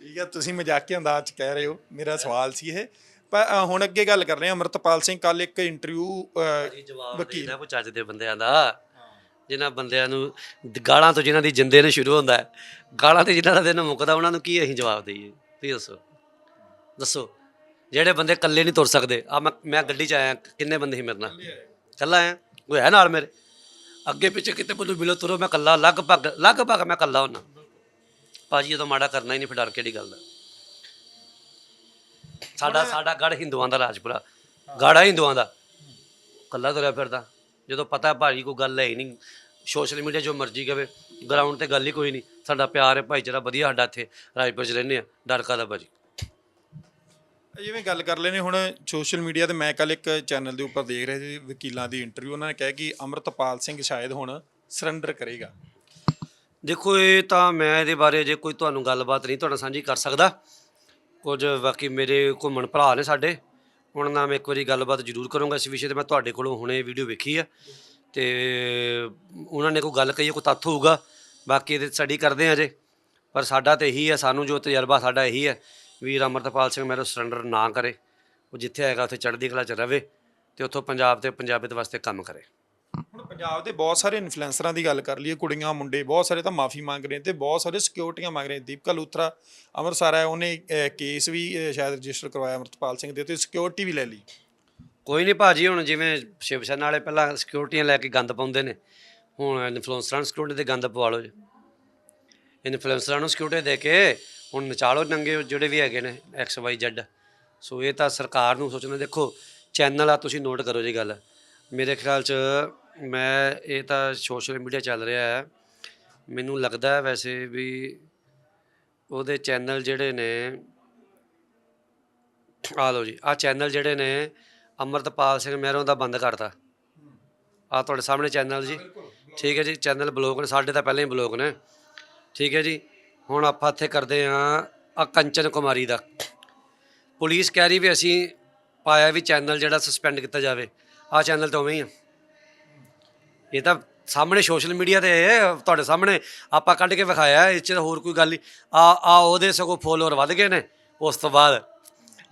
ਠੀਕ ਹੈ ਤੁਸੀਂ ਮਜ਼ਾਕੀ ਅੰਦਾਜ਼ 'ਚ ਕਹਿ ਰਹੇ ਹੋ ਮੇਰਾ ਸਵਾਲ ਸੀ ਇਹ। ਪਰ ਅ, ਹੁਣ ਅੱਗੇ ਗੱਲ ਕਰ ਰਹੇ ਹਾਂ ਅਮਰਤਪਾਲ ਸਿੰਘ ਕੱਲ ਇੱਕ ਇੰਟਰਵਿਊ ਜਵਾਬ ਵਕੀਲ। ਦੇਣਾ ਕੋਈ ਚੱਜ ਦੇ ਬੰਦਿਆਂ ਦਾ। ਜਿਨ੍ਹਾਂ ਬੰਦਿਆਂ ਨੂੰ ਦ- ਗਾਲਾਂ ਤੋਂ ਜਿਨ੍ਹਾਂ ਦੀ ਜਿੰਦੇ ਨੇ ਸ਼ੁਰੂ ਹੁੰਦਾ ਹੈ ਗਾਲਾਂ ਤੇ ਜਿਨ੍ਹਾਂ ਦਾ ਦਿਨ ਮੁੱਕਦਾ ਉਹਨਾਂ ਨੂੰ ਕੀ ਅਸੀਂ ਜਵਾਬ ਦਈਏ? ਤੁਸੀਂ ਦੱਸੋ। ਦੱਸੋ। ਜਿਹੜੇ ਬੰਦੇ ਇਕੱਲੇ ਨਹੀਂ ਤੁਰ ਸਕਦੇ। ਆ ਮੈਂ ਮੈਂ ਗੱਡੀ 'ਚ ਆਇਆ, ਕਿੰਨੇ ਬੰਦੇ ਸੀ ਮੇਰੇ ਨਾਲ? ਇਕੱਲਾ ਆਇਆ, ਕੋਈ ਹੈ ਨਾਲ ਮੇਰੇ? ਅੱਗੇ ਪਿੱਛੇ ਕਿਤੇ ਮੈਨੂੰ ਮਿਲੋ ਤੁਰੋ, ਮੈਂ ਇਕੱਲਾ, ਲਗਭਗ ਲਗਭਗ ਮੈਂ ਇਕੱਲਾ ਹੁੰਨਾ ਭਾਜੀ ਜਦੋਂ ਮਾੜਾ ਕਰਨਾ ਹੀ ਨਹੀਂ, ਫਿਰ ਡਰ ਕਿਹੜੀ ਗੱਲ ਦਾ? ਸਾਡਾ ਸਾਡਾ ਗੜ ਹਿੰਦੂਆਂ ਦਾ ਰਾਜਪੁਰਾ ਗਾੜਾ ਹਿੰਦੂਆਂ ਦਾ। ਕੱਲਾ ਤੁਰਿਆ ਫਿਰਦਾ। ਜਦੋਂ ਪਤਾ ਭਾਜੀ ਕੋਈ ਗੱਲ ਹੈ ਹੀ ਨਹੀਂ ਸੋਸ਼ਲ ਮੀਡੀਆ ਜੋ ਮਰਜ਼ੀ ਕਵੇ ਗਰਾਊਂਡ ਤੇ ਗੱਲ ਹੀ ਕੋਈ ਨਹੀਂ। ਸਾਡਾ ਪਿਆਰ ਹੈ ਭਾਈਚਾਰਾ ਵਧੀਆ ਸਾਡਾ ਇੱਥੇ, ਰਾਜਪੁਰ ਚ ਰਹਿੰਦੇ ਆ। ਡਰ ਕਾਹਦਾ ਭਾਜੀ? ਜਿਵੇਂ ਗੱਲ ਕਰ ਲੈਨੇ ਹੁਣ ਸੋਸ਼ਲ ਮੀਡੀਆ ਤੇ ਮੈਂ ਕੱਲ ਇੱਕ ਚੈਨਲ ਦੇ ਉੱਪਰ ਦੇਖ ਰਿਹਾ ਸੀ ਵਕੀਲਾਂ ਦੀ ਇੰਟਰਵਿਊ ਉਹਨਾਂ ਨੇ ਕਿਹਾ ਕਿ ਅਮਰਤਪਾਲ ਸਿੰਘ ਸ਼ਾਇਦ ਹੁਣ ਸਰੈਂਡਰ ਕਰੇਗਾ। ਦੇਖੋ ਇਹ ਤਾਂ ਮੈਂ ਇਹਦੇ ਬਾਰੇ ਜੇ ਕੋਈ ਤੁਹਾਨੂੰ ਗੱਲਬਾਤ ਨਹੀਂ ਤੁਹਾਡਾ ਸਾਂਝੀ ਕਰ ਸਕਦਾ। ਕੁਝ ਬਾਕੀ ਮੇਰੇ ਘੁੰਮਣ ਭਰਾ ਨੇ ਸਾਡੇ। ਉਹਨਾਂ ਨਾਲ ਮੈਂ ਇੱਕ ਵਾਰੀ ਗੱਲਬਾਤ ਜ਼ਰੂਰ ਕਰੂੰਗਾ। ਇਸ ਵਿਸ਼ੇ ਤੇ ਮੈਂ ਤੁਹਾਡੇ ਕੋਲੋਂ ਹੁਣੇ ਵੀਡੀਓ ਵੇਖੀ ਆ। ਤੇ ਉਹਨਾਂ ਨੇ ਕੋਈ ਗੱਲ ਕਹੀ ਹੈ, ਕੋਈ ਤੱਥ ਹੋਊਗਾ। ਬਾਕੀ ਇਹਦੇ ਸਟੱਡੀ ਕਰਦੇ ਆ ਜੇ ਪਰ ਸਾਡਾ ਤੇ ਇਹੀ ਹੈ ਸਾਨੂੰ ਜੋ ਤਜਰਬਾ ਸਾਡਾ ਇਹੀ ਹੈ ਵੀਰ ਅਮਰਤਪਾਲ ਸਿੰਘ ਮੇਰੇ ਸਰੈਂਡਰ ਨਾ ਕਰੇ। ਉਹ ਜਿੱਥੇ ਹੈਗਾ ਉੱਥੇ ਚੜ੍ਹਦੀ ਕਲਾ ਚ ਰਵੇ ਤੇ ਉੱਥੋਂ ਪੰਜਾਬ ਤੇ ਪੰਜਾਬੀਅਤ ਵਾਸਤੇ ਕੰਮ ਕਰੇ। ਹੁਣ ਪੰਜਾਬ ਦੇ ਬਹੁਤ ਸਾਰੇ ਇਨਫਲੂਐਂਸਰਾਂ ਦੀ ਗੱਲ ਕਰ ਲਈਏ ਕੁੜੀਆਂ ਮੁੰਡੇ ਬਹੁਤ ਸਾਰੇ ਤਾਂ ਮਾਫੀ ਮੰਗ ਰਹੇ ਤੇ ਬਹੁਤ ਸਾਰੇ ਸਿਕਿਉਰਟੀਆਂ ਮੰਗ ਰਹੇ ਦੀਪਕਾ ਲੂਥਰਾ ਅੰਮ੍ਰਿਤਸਰ ਹੈ ਉਹਨੇ ਅਹ, ਕੇਸ ਵੀ ਅਹ, ਸ਼ਾਇਦ ਰਜਿਸਟਰ ਕਰਵਾਇਆ ਅਮਰਤਪਾਲ ਸਿੰਘ ਦੇ ਤੇ ਸਿਕਿਉਰਿਟੀ ਵੀ ਲੈ ਲਈ। ਕੋਈ ਨਹੀਂ ਭਾਜੀ ਹੁਣ ਜਿਵੇਂ ਸ਼ਿਵ ਸੈਨਾ ਵਾਲੇ ਪਹਿਲਾਂ ਸਿਕਿਉਰਟੀਆਂ ਲੈ ਕੇ ਗੰਦ ਪਾਉਂਦੇ ਨੇ ਹੁਣ ਇਨਫਲੂਐਂਸਰਾਂ ਨੂੰ ਸਿਕਿਉਰਿਟੀ ਦੇ ਗੰਦ ਪਵਾ ਲਓ ਜੀ। ਇਨਫਲੂਐਂਸਰਾਂ ਨੂੰ ਸਿਕਿਉਰਿਟੀ ਦੇ ਕੇ ਹੁਣ ਨਚਾਲੋ ਨੰਗੇ ਜਿਹੜੇ ਵੀ ਹੈਗੇ ਨੇ ਐਕਸ ਵਾਈ ਜ਼ੈਡ ਸੋ ਇਹ ਤਾਂ ਸਰਕਾਰ ਨੂੰ ਸੋਚਣਾ ਦੇਖੋ ਚੈਨਲ ਆ ਤੁਸੀਂ ਨੋਟ ਕਰੋ ਜੀ ਗੱਲ। ਮੇਰੇ ਖਿਆਲ ਚ ਮੈਂ ਇਹ ਤਾਂ ਸੋਸ਼ਲ ਮੀਡੀਆ ਚੱਲ ਰਿਹਾ ਹੈ। ਮੈਨੂੰ ਲੱਗਦਾ ਹੈ ਵੈਸੇ ਵੀ ਉਹਦੇ ਚੈਨਲ ਜਿਹੜੇ ਨੇ ਆ ਲਓ ਜੀ ਆ ਚੈਨਲ ਜਿਹੜੇ ਨੇ ਅਮਰਤਪਾਲ ਸਿੰਘ ਮਹਿਰੋਂ ਦਾ ਬੰਦ ਕਰਤਾ। ਆ ਤੁਹਾਡੇ ਸਾਹਮਣੇ ਚੈਨਲ ਜੀ। ਠੀਕ ਹੈ ਜੀ ਚੈਨਲ ਬਲੌਕ ਨੇ ਸਾਡੇ ਤਾਂ ਪਹਿਲਾਂ ਹੀ ਬਲੌਕ ਨੇ। ਠੀਕ ਹੈ ਜੀ ਹੁਣ ਆਪਾਂ ਇੱਥੇ ਕਰਦੇ ਆ ਆ ਕੰਚਨ ਕੁਮਾਰੀ ਦਾ। ਪੁਲਿਸ ਕਹਿ ਰਹੀ ਵੀ ਅਸੀਂ ਪਾਇਆ ਵੀ ਚੈਨਲ ਜਿਹੜਾ ਸਸਪੈਂਡ ਕੀਤਾ ਜਾਵੇ। ਆਹ ਚੈਨਲ ਤਾਂ ਉਵੇਂ ਹੀ ਆ। ਇਹ ਤਾਂ ਸਾਹਮਣੇ ਸੋਸ਼ਲ ਮੀਡੀਆ ਤੇ ਹੈ, ਤੁਹਾਡੇ ਸਾਹਮਣੇ ਆਪਾਂ ਕੱਢ ਕੇ ਵਿਖਾਇਆ ਇਸ ਚ ਹੋਰ ਕੋਈ ਗੱਲ ਨਹੀਂ। ਆ ਆ ਉਹਦੇ ਸਗੋਂ ਫੋਲੋਅਰ ਵੱਧ ਗਏ ਨੇ ਉਸ ਤੋਂ ਬਾਅਦ।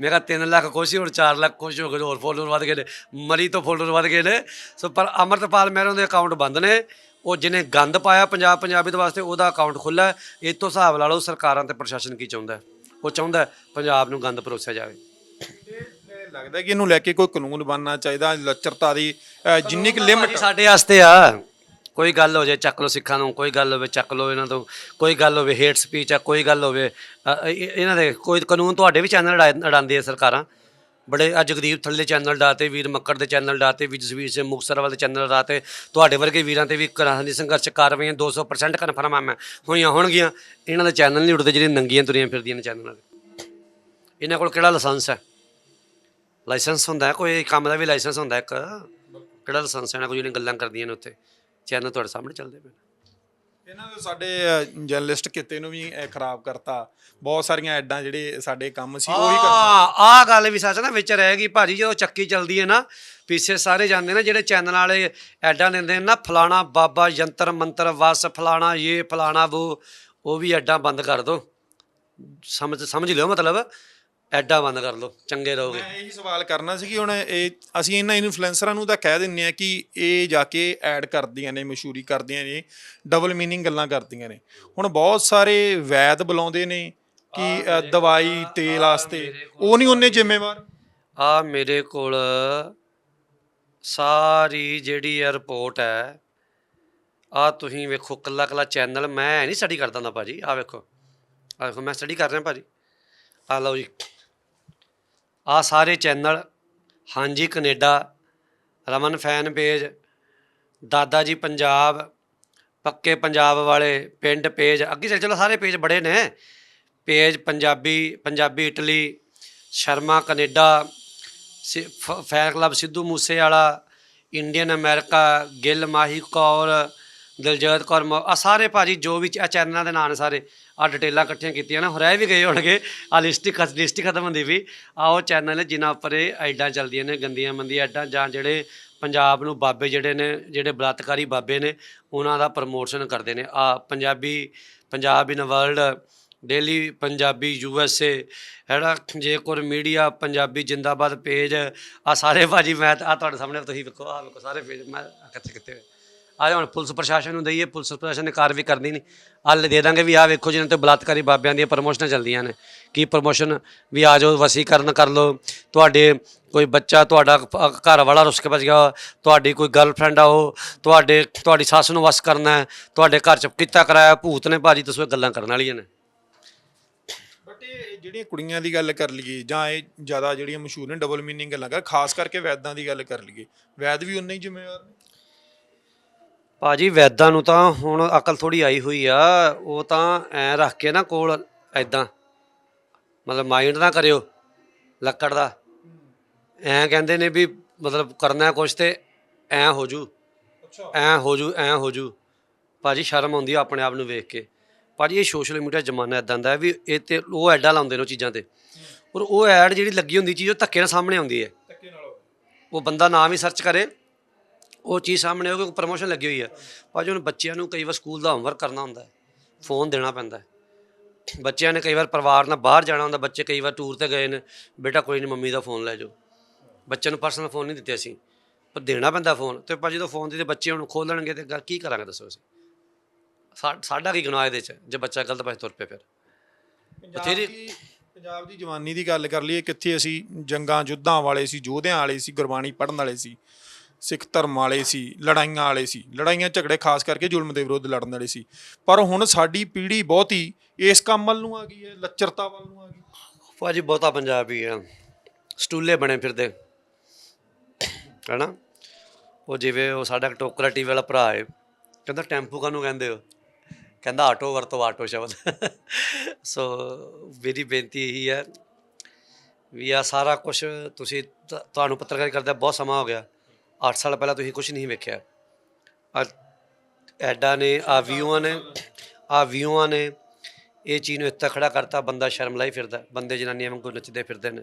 ਮੇਰਾ 3 ਲੱਖ ਕੁਛ ਸੀ ਹੁਣ 4 ਲੱਖ ਕੁਛ ਹੋ ਗਏ ਹੋਰ ਫੋਲੋਅਰ ਵੱਧ ਗਏ ਨੇ। ਮਰੀ ਤੋਂ ਫੋਲੋਅਰ ਵੱਧ ਗਏ ਨੇ। ਸੋ ਪਰ ਅਮਰਤਪਾਲ ਮਹਿਰੋਂ ਦੇ ਅਕਾਊਂਟ ਬੰਦ ਨੇ। ਉਹ ਜਿਹਨੇ ਗੰਦ ਪਾਇਆ ਪੰਜਾਬ ਪੰਜਾਬੀ ਦੇ ਵਾਸਤੇ ਉਹਦਾ ਅਕਾਊਂਟ ਖੁੱਲਾ ਇਹ ਤੋਂ ਹਿਸਾਬ ਲਾ ਲਓ ਸਰਕਾਰਾਂ ਤੇ ਪ੍ਰਸ਼ਾਸਨ ਕੀ ਚਾਹੁੰਦਾ ਹੈ। ਉਹ ਚਾਹੁੰਦਾ ਹੈ ਪੰਜਾਬ ਨੂੰ ਗੰਦ ਪਰੋਸਿਆ ਜਾਵੇ। ਲੱਗਦਾ ਕਿ ਇਹਨੂੰ ਲੈ ਕੇ ਕੋਈ ਕਾਨੂੰਨ ਬਣਨਾ ਚਾਹੀਦਾ ਲੱਚਰਤਾ ਦੀ ਅ, ਜਿੰਨੀ ਕਿ ਲਿਮਟ ਸਾਡੇ ਵਾਸਤੇ ਆ। ਕੋਈ ਗੱਲ ਹੋ ਜਾਏ ਚੱਕ ਲਓ ਸਿੱਖਾਂ ਨੂੰ ਕੋਈ ਗੱਲ ਹੋਵੇ ਚੱਕ ਲਓ ਇਹਨਾਂ ਤੋਂ ਕੋਈ ਗੱਲ ਹੋਵੇ ਹੇਟ ਸਪੀਚ ਆ ਕੋਈ ਗੱਲ ਹੋਵੇ ਅ, ਇਹ- ਇਹਨਾਂ ਦੇ ਕੋਈ ਕਾਨੂੰਨ ਤੁਹਾਡੇ ਵੀ ਚੈਨਲ ਅੜਾਉਂਦੇ ਆ ਸਰਕਾਰਾਂ। ਬੜੇ, ਅੱਜ ਜਗਦੀਪ ਥੱਲੇ ਚੈਨਲ ਡਾਤੇ ਵੀਰ ਮੱਕੜ ਦੇ ਚੈਨਲ ਡਾਤੇ ਵੀ ਜਸਵੀਰ ਸਿੰਘ ਮੁਕਤਸਰ ਵਾਲੇ ਚੈਨਲ ਡਾਤੇ ਤੁਹਾਡੇ ਵਰਗੇ ਵੀਰਾਂ ਤੇ ਵੀ ਕਰਾਹਨੀ ਸੰਘਰਸ਼ ਕਾਰਵਾਈਆਂ 200% ਕਨਫਰਮ ਆ ਮੈਂ। ਹੋਈਆਂ ਹੋਣਗੀਆਂ, ਇਹਨਾਂ ਦੇ ਚੈਨਲ ਨਹੀਂ ਉੱਡਦੇ ਜਿਹੜੀਆਂ ਨੰਗੀਆਂ ਤੁਰੀਆਂ ਫਿਰਦੀਆਂ ਨੇ ਚੈਨਲਾਂ ਦੇ ਇਹਨਾਂ ਕੋਲ ਕਿਹੜਾ ਲਾਇਸੈਂਸ ਹੈ? ਲਾਇਸੈਂਸ ਹੁੰਦਾ, ਕੋਈ ਕੰਮ ਦਾ ਵੀ ਲਾਇਸੈਂਸ ਹੁੰਦਾ ਇੱਕ। ਕਿਹੜਾ ਲਾਇਸੈਂਸ ਹੈ? ਨਾ ਕੋਈ ਜਿਹੜੀਆਂ ਗੱਲਾਂ ਕਰਦੀਆਂ ਨੇ ਉੱਥੇ। ਚੈਨਲ ਤੁਹਾਡੇ ਸਾਹਮਣੇ ਚੱਲਦੇ ਪਏ ਇਹਨਾਂ ਨੇ ਸਾਡੇ ਜਰਨਲਿਸਟ ਕਿਤੇ ਨੂੰ ਵੀ ਅ, ਖਰਾਬ ਕਰਤਾ। ਬਹੁਤ ਸਾਰੀਆਂ ਐਡਾਂ ਜਿਹੜੇ ਸਾਡੇ ਕੰਮ ਸੀ ਉਹੀ ਕਰ ਆ ਆ ਗੱਲ ਵੀ ਸੱਚ ਨਾ ਵਿੱਚ ਰਹਿ ਗਈ। ਭਾਜੀ ਜਦੋਂ ਚੱਕੀ ਚੱਲਦੀ ਹੈ ਨਾ ਪਿੱਛੇ ਸਾਰੇ ਜਾਂਦੇ ਨੇ ਜਿਹੜੇ ਚੈਨਲ ਵਾਲੇ ਐਡਾਂ ਦਿੰਦੇ ਨੇ ਨਾ ਫਲਾਣਾ ਬਾਬਾ ਯੰਤਰ ਮੰਤਰ ਵਸ ਫਲਾਣਾ ਇਹ ਫਲਾਣਾ ਉਹ ਉਹ ਵੀ ਐਡਾਂ ਬੰਦ ਕਰ ਦੋ। ਸਮਝ ਸਮਝ ਲਿਓ ਮਤਲਬ? ਐਡਾਂ ਬੰਦ ਕਰ ਲਓ ਚੰਗੇ ਰਹੋਗੇ। ਮੈਂ ਇਹੀ ਸਵਾਲ ਕਰਨਾ ਸੀ ਕਿ ਹੁਣ ਇਹ ਅਸੀਂ ਇਹਨਾਂ ਇਨਫਲੂਐਂਸਰਾਂ ਨੂੰ ਤਾਂ ਕਹਿ ਦਿੰਨੇ ਆ ਕਿ ਇਹ ਜਾ ਕੇ ਐਡ ਕਰਦੀਆਂ ਨੇ ਮਸ਼ਹੂਰੀ ਕਰਦੀਆਂ ਨੇ ਡਬਲ ਮੀਨਿੰਗ ਗੱਲਾਂ ਕਰਦੀਆਂ ਨੇ। ਹੁਣ ਬਹੁਤ ਸਾਰੇ ਵੈਦ ਬੁਲਾਉਂਦੇ ਨੇ ਕਿ ਅ, ਦਵਾਈ ਤੇਲ ਵਾਸਤੇ। ਉਹ ਨਹੀਂ ਉਹਨੇ ਜ਼ਿੰਮੇਵਾਰ? ਆ ਮੇਰੇ ਕੋਲ ਸਾਰੀ ਜਿਹੜੀ ਇਹ ਰਿਪੋਰਟ ਹੈ ਆ ਤੁਸੀਂ ਵੇਖੋ ਕੱਲਾ ਕੱਲਾ ਚੈਨਲ ਮੈਂ ਨਹੀਂ ਸਟੱਡੀ ਕਰਦਾ ਨਾ ਭਾਜੀ। ਆ ਵੇਖੋ। ਆ ਵੇਖੋ ਮੈਂ ਸਟੱਡੀ ਕਰ ਰਿਹਾ ਭਾਜੀ। ਆ ਲਓ ਜੀ। ਆ ਸਾਰੇ ਚੈਨਲ, ਹਾਂਜੀ, ਕੈਨੇਡਾ, ਰਮਨ ਫੈਨ ਪੇਜ ਦਾਦਾ ਜੀ ਪੰਜਾਬ, ਪੱਕੇ ਪੰਜਾਬ ਵਾਲੇ ਪਿੰਡ ਪੇਜ, ਅੱਗੇ ਚੱਲ, ਚਲੋ ਸਾਰੇ ਪੇਜ ਬੜੇ ਨੇ। Page Punjabi Punjabi Italy, Sharma Canada, ਸਿ- fan club Sidhu Moose Wala Indian America, Gill Mahi Kaur, Diljot Kaur ਆ ਸਾਰੇ ਭਾਜੀ ਜੋ ਵੀ ਆ ਚੈਨਲਾਂ ਦੇ ਨਾਂ ਨੇ ਸਾਰੇ। ਆ ਡਿਟੇਲਾਂ ਇਕੱਠੀਆਂ ਕੀਤੀਆਂ ਨਾ ਰਹਿ ਵੀ ਗਏ ਹੋਣਗੇ। ਆ ਲਿਸਟ ਲਿਸਟ ਖਤਮ ਹੁੰਦੀ ਵੀ। ਆ ਉਹ ਚੈਨਲ ਨੇ ਜਿਨ੍ਹਾਂ ਉੱਪਰ ਇਹ ਐਡਾਂ ਚੱਲਦੀਆਂ ਨੇ, ਗੰਦੀਆਂ ਮੰਦੀਆਂ ਐਡਾਂ, ਜਾਂ ਜਿਹੜੇ ਪੰਜਾਬ ਨੂੰ ਬਾਬੇ ਜਿਹੜੇ ਨੇ, ਜਿਹੜੇ ਬਲਾਤਕਾਰੀ ਬਾਬੇ ਨੇ, ਉਹਨਾਂ ਦਾ ਪ੍ਰਮੋਸ਼ਨ ਕਰਦੇ ਨੇ। ਆ Punjabi, Punjab in world daily Punjabi U S A ਹੈੜਾ ਜੇਕਰ ਮੀਡੀਆ ਪੰਜਾਬੀ ਜਿੰਦਾਬਾਦ ਪੇਜ ਆ ਸਾਰੇ ਭਾਜੀ ਮੈਂ ਆ ਤੁਹਾਡੇ ਸਾਹਮਣੇ, ਤੁਸੀਂ ਵੇਖੋ ਆ ਵੇਖੋ, ਸਾਰੇ ਪੇਜ ਮੈਂ ਕਿੱਥੇ ਕਿੱਥੇ? ਆ ਹੁਣ ਪੁਲਿਸ ਪ੍ਰਸ਼ਾਸਨ ਨੂੰ ਦਈਏ, ਪੁਲਿਸ ਪ੍ਰਸ਼ਾਸਨ ਨੇ ਕਾਰਵਾਈ ਕਰਨੀ ਨਹੀਂ। ਹੱਲ ਦੇ ਦਾਂਗੇ ਵੀ ਆ ਵੇਖੋ ਜਿਹਨਾਂ ਤੇ ਬਲਾਤਕਾਰੀ ਬਾਬਿਆਂ ਦੀਆਂ ਪ੍ਰਮੋਸ਼ਨਾਂ ਚੱਲਦੀਆਂ ਨੇ। ਕੀ ਪ੍ਰਮੋਸ਼ਨ? ਵੀ ਆ ਜਾਓ, ਵਸੀਕਰਨ ਕਰ ਲਓ। ਤੁਹਾਡੇ ਕੋਈ ਬੱਚਾ ਤੁਹਾਡਾ ਘਰ ਵਾਲਾ ਰੁੱਸ ਕੇ ਭੱਜ ਗਿਆ, ਤੁਹਾਡੀ ਕੋਈ ਗਰਲਫ੍ਰੈਂਡ ਆ ਉਹ, ਤੁਹਾਡੇ, ਤੁਹਾਡੀ ਸੱਸ ਨੂੰ ਵਸ ਕਰਨਾ ਹੈ, ਤੁਹਾਡੇ ਘਰ ਚ ਕੀਤਾ ਕਰਾਇਆ, ਭੂਤ ਨੇ ਭਾਜੀ ਦੱਸੋ ਇਹ ਗੱਲਾਂ ਕਰਨ ਵਾਲੀਆਂ ਨੇ। ਬਟ ਜਿਹੜੀਆਂ ਕੁੜੀਆਂ ਦੀ ਗੱਲ ਕਰ ਲਈਏ, ਜਾਂ ਇਹ ਜ਼ਿਆਦਾ ਜਿਹੜੀਆਂ ਮਸ਼ਹੂਰ ਨੇ ਡਬਲ ਮੀਨਿੰਗ ਗੱਲਾਂ ਕਰ, ਖਾਸ ਕਰਕੇ ਵੈਦਾਂ ਦੀ ਗੱਲ ਕਰ ਲਈਏ। ਵੈਦ ਵੀ ਉਨੇ ਹੀ ਜ਼ਿੰਮੇਵਾਰ ਨੇ। ਭਾਜੀ ਵੈਦਾਂ ਨੂੰ ਤਾਂ ਹੁਣ ਅਕਲ ਥੋੜੀ ਆਈ ਹੋਈ ਆ ਉਹ ਤਾਂ ਐ ਰੱਖ ਕੇ ਨਾ ਕੋਲ ਐਦਾਂ ਮਤਲਬ ਮਾਈਂਡ ਨਾ ਕਰਿਓ ਲੱਕੜ ਦਾ। ਐ ਕਹਿੰਦੇ ਨੇ ਵੀ ਮਤਲਬ ਕਰਨਾ ਕੁਛ ਤੇ ਐ ਹੋ ਜੂ। ਐ ਹੋ ਜੂ ਐ ਹੋ ਜੂ। ਭਾਜੀ ਸ਼ਰਮ ਆਉਂਦੀ ਆ ਆਪਣੇ ਆਪ ਨੂੰ ਵੇਖ ਕੇ। ਭਾਜੀ ਇਹ ਸੋਸ਼ਲ ਮੀਡੀਆ ਜ਼ਮਾਨਾ ਇਦਾਂ ਦਾ ਹੈ ਵੀ ਇਹ ਤੇ ਉਹ ਐਡਾਂ ਲਾਉਂਦੇ ਨੇ ਉਹ ਚੀਜ਼ਾਂ ਤੇ। ਔਰ ਉਹ ਐਡ ਜਿਹੜੀ ਲੱਗੀ ਹੁੰਦੀ ਚੀਜ਼ ਉਹ ਧੱਕੇ ਨਾਲ ਸਾਹਮਣੇ ਆਉਂਦੀ ਹੈ। ਧੱਕੇ ਨਾਲ ਉਹ ਬੰਦਾ ਨਾਮ ਹੀ ਸਰਚ ਕਰੇ ਉਹ ਚੀਜ਼ ਸਾਹਮਣੇ ਹੋ ਕਿ ਪ੍ਰਮੋਸ਼ਨ ਲੱਗੀ ਹੋਈ ਹੈ ਭਾਜੀ ਹੁਣ ਬੱਚਿਆਂ ਨੂੰ ਕਈ ਵਾਰ ਸਕੂਲ ਦਾ ਹੋਮਵਰਕ ਕਰਨਾ ਹੁੰਦਾ ਹੈ। ਫੋਨ ਦੇਣਾ ਪੈਂਦਾ ਹੈ। ਬੱਚਿਆਂ ਨੇ ਕਈ ਵਾਰ ਪਰਿਵਾਰ ਨਾਲ ਬਾਹਰ ਜਾਣਾ ਹੁੰਦਾ ਬੱਚੇ ਕਈ ਵਾਰ ਟੂਰ ਤੇ ਗਏ ਨੇ। ਬੇਟਾ ਕੋਈ ਨਹੀਂ ਮੰਮੀ ਦਾ ਫੋਨ ਲੈ ਜਾਓ। ਬੱਚੇ ਨੂੰ ਪਰਸਨਲ ਫੋਨ ਨਹੀਂ ਦਿੱਤੇ ਅਸੀਂ। ਪਰ ਦੇਣਾ ਪੈਂਦਾ ਫੋਨ ਤੇ ਭਾਜੀ ਜਦੋਂ ਫੋਨ ਦੇ ਬੱਚੇ ਹੁਣ ਖੋਲਣਗੇ ਤੇ ਗੱਲ ਕੀ ਕਰਾਂਗੇ ਦੱਸੋ ਅਸੀਂ? ਸਾਡਾ ਕੀ ਗੁਨਾਹ ਇਹਦੇ ਚ ਜੇ ਬੱਚਾ ਗਲਤ ਪਾਸੇ ਤੁਰ ਪਏ ਫਿਰ? ਬਥੇਰੇ- ਪੰਜਾਬ ਦੀ ਜਵਾਨੀ ਦੀ ਗੱਲ ਕਰ ਲਈਏ ਕਿੱਥੇ ਅਸੀਂ ਜੰਗਾਂ ਯੁੱਧਾਂ ਵਾਲੇ ਸੀ ਯੋਧਿਆਂ ਵਾਲੇ ਸੀ ਗੁਰਬਾਣੀ ਪੜ੍ਹਨ ਵਾਲੇ ਸੀ। ਸਿੱਖ ਧਰਮ ਵਾਲੇ ਸੀ, ਲੜਾਈਆਂ ਵਾਲੇ ਸੀ, ਲੜਾਈਆਂ ਝਗੜੇ ਖਾਸ ਕਰਕੇ ਜ਼ੁਲਮ ਦੇ ਵਿਰੁੱਧ ਲੜਨ ਵਾਲੇ ਸੀ। ਪਰ ਹੁਣ ਸਾਡੀ ਪੀੜ੍ਹੀ ਬਹੁਤੀ ਇਸ ਕੰਮ ਵੱਲ ਨੂੰ ਆ ਗਈ ਹੈ, ਲੱਚਰਤਾ ਵੱਲ ਨੂੰ ਆ ਗਈ। ਭਾਜੀ, ਬਹੁਤਾ ਪੰਜਾਬੀ ਆ। ਸਟੂਲੇ ਬਣੇ ਫਿਰਦੇ। ਹੈਨਾ? ਉਹ ਜਿਵੇਂ ਉਹ ਸਾਡਾ ਟੋਕਰਾ ਟੀਵੀ ਵਾਲਾ ਭਰਾ ਹੈ। ਕਹਿੰਦਾ, ਟੈਂਪੂ ਕਾਹਨੂੰ ਕਹਿੰਦੇ ਹੋ? ਕਹਿੰਦਾ, ਆਟੋ ਵਰਤੋ, ਆਟੋ ਸ਼ਬਦ। ਸੋ ਮੇਰੀ ਬੇਨਤੀ ਇਹੀ ਹੈ ਵੀ ਆ ਸਾਰਾ ਕੁਝ ਤੁਸੀਂ ਤੁਹਾਨੂੰ ਪੱਤਰਕਾਰੀ ਕਰਦਾ ਬਹੁਤ ਸਮਾਂ ਹੋ ਗਿਆ। 8 ਸਾਲ ਪਹਿਲਾਂ ਤੁਸੀਂ ਕੁਝ ਨਹੀਂ ਵੇਖਿਆ। ਆ ਐਡਾਂ ਨੇ ਆ ਵਿਊਆਂ ਨੇ ਆ ਵਿਊਆਂ ਨੇ, ਇਹ ਚੀਜ਼ ਨੂੰ ਇੱਥੇ ਖੜਾ ਕਰਤਾ, ਬੰਦਾ ਸ਼ਰਮ ਲਾਈ ਫਿਰਦਾ, ਬੰਦੇ ਜਨਾਨੀਆਂ ਵਾਂਗੂ ਨੱਚਦੇ ਫਿਰਦੇ ਨੇ,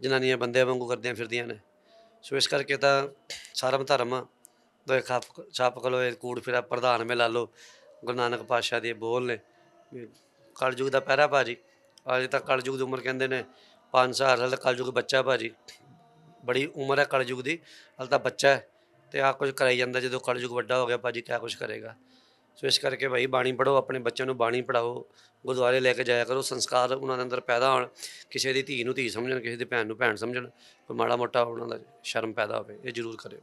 ਜਨਾਨੀਆਂ ਬੰਦਿਆਂ ਵਾਂਗੂ ਕਰਦੀਆਂ ਫਿਰਦੀਆਂ ਨੇ। ਸੋ ਇਸ ਕਰਕੇ ਤਾਂ ਸਾਰਾ ਧਰਮ, ਦੋਏ ਖਾਪ, ਛਾਪ ਇਹ ਕੂੜ ਫਿਰਾ ਪ੍ਰਧਾਨ ਮੇ ਲਾ ਲਓ, ਗੁਰੂ ਨਾਨਕ ਪਾਤਸ਼ਾਹ ਦੇ ਬੋਲ ਨੇ। ਵੀ ਕਲਯੁਗ ਦਾ ਪਹਿਰਾ ਭਾਜੀ, ਅਜੇ ਤਾਂ ਕਲਯੁਗ ਦੀ ਉਮਰ ਕਹਿੰਦੇ ਨੇ 5 ਸਾਲ ਹਾਲੇ ਕਲਯੁਗ ਬੱਚਾ ਭਾਜੀ। ਬੜੀ ਉਮਰ ਹੈ ਕਲਯੁਗ ਦੀ, ਹਾਲੇ ਤਾਂ ਬੱਚਾ ਹੈ ਤੇ ਆ ਕੁਝ ਕਰਾਈ ਜਾਂਦਾ, ਜਦੋਂ ਕਲਯੁਗ ਵੱਡਾ ਹੋ ਗਿਆ ਭਾਜੀ ਕਿਆ ਕੁਝ ਕਰੇਗਾ। ਸੋ ਇਸ ਕਰਕੇ ਭਾਈ ਬਾਣੀ ਪੜੋ ਆਪਣੇ ਬੱਚਿਆਂ ਨੂੰ ਬਾਣੀ ਪੜਾਓ ਗੁਰਦੁਆਰੇ ਲੈ ਕੇ ਜਾਇਆ ਕਰੋ, ਸੰਸਕਾਰ ਉਹਨਾਂ ਦੇ ਅੰਦਰ ਪੈਦਾ ਹੋਣ, ਕਿਸੇ ਦੀ ਧੀ ਨੂੰ ਧੀ ਸਮਝਣ, ਕਿਸੇ ਦੀ ਭੈਣ ਨੂੰ ਭੈਣ ਸਮਝਣ, ਕੋਈ ਮਾੜਾ ਮੋਟਾ ਉਹਨਾਂ ਦਾ ਸ਼ਰਮ ਪੈਦਾ ਹੋਵੇ, ਇਹ ਜ਼ਰੂਰ ਕਰਿਓ।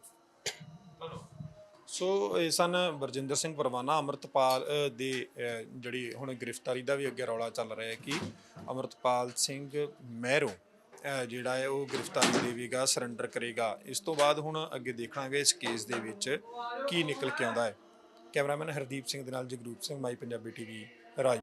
ਸੋ ਇਹ ਸਨ ਬਰਜਿੰਦਰ ਸਿੰਘ ਪਰਵਾਨਾ ਅਮਰਤਪਾਲ ਦੀ ਜਿਹੜੀ ਹੁਣ ਗ੍ਰਿਫਤਾਰੀ ਦਾ ਵੀ ਅੱਗੇ ਰੌਲਾ ਚੱਲ ਰਿਹਾ ਹੈ ਕਿ ਅਮਰਤਪਾਲ ਸਿੰਘ ਮਹਿਰੋਂ ਜਿਹੜਾ ਹੈ ਉਹ ਗ੍ਰਿਫਤਾਰੀ ਦੇਵੇਗਾ ਸਰੈਂਡਰ ਕਰੇਗਾ। ਇਸ ਤੋਂ ਬਾਅਦ ਹੁਣ ਅੱਗੇ ਦੇਖਾਂਗੇ ਇਸ ਕੇਸ ਦੇ ਵਿੱਚ ਕੀ ਨਿਕਲ ਕੇ ਆਉਂਦਾ ਹੈ। ਕੈਮਰਾਮੈਨ ਹਰਦੀਪ ਸਿੰਘ ਦੇ ਨਾਲ Jagroop Singh, my Punjabi TV, Raj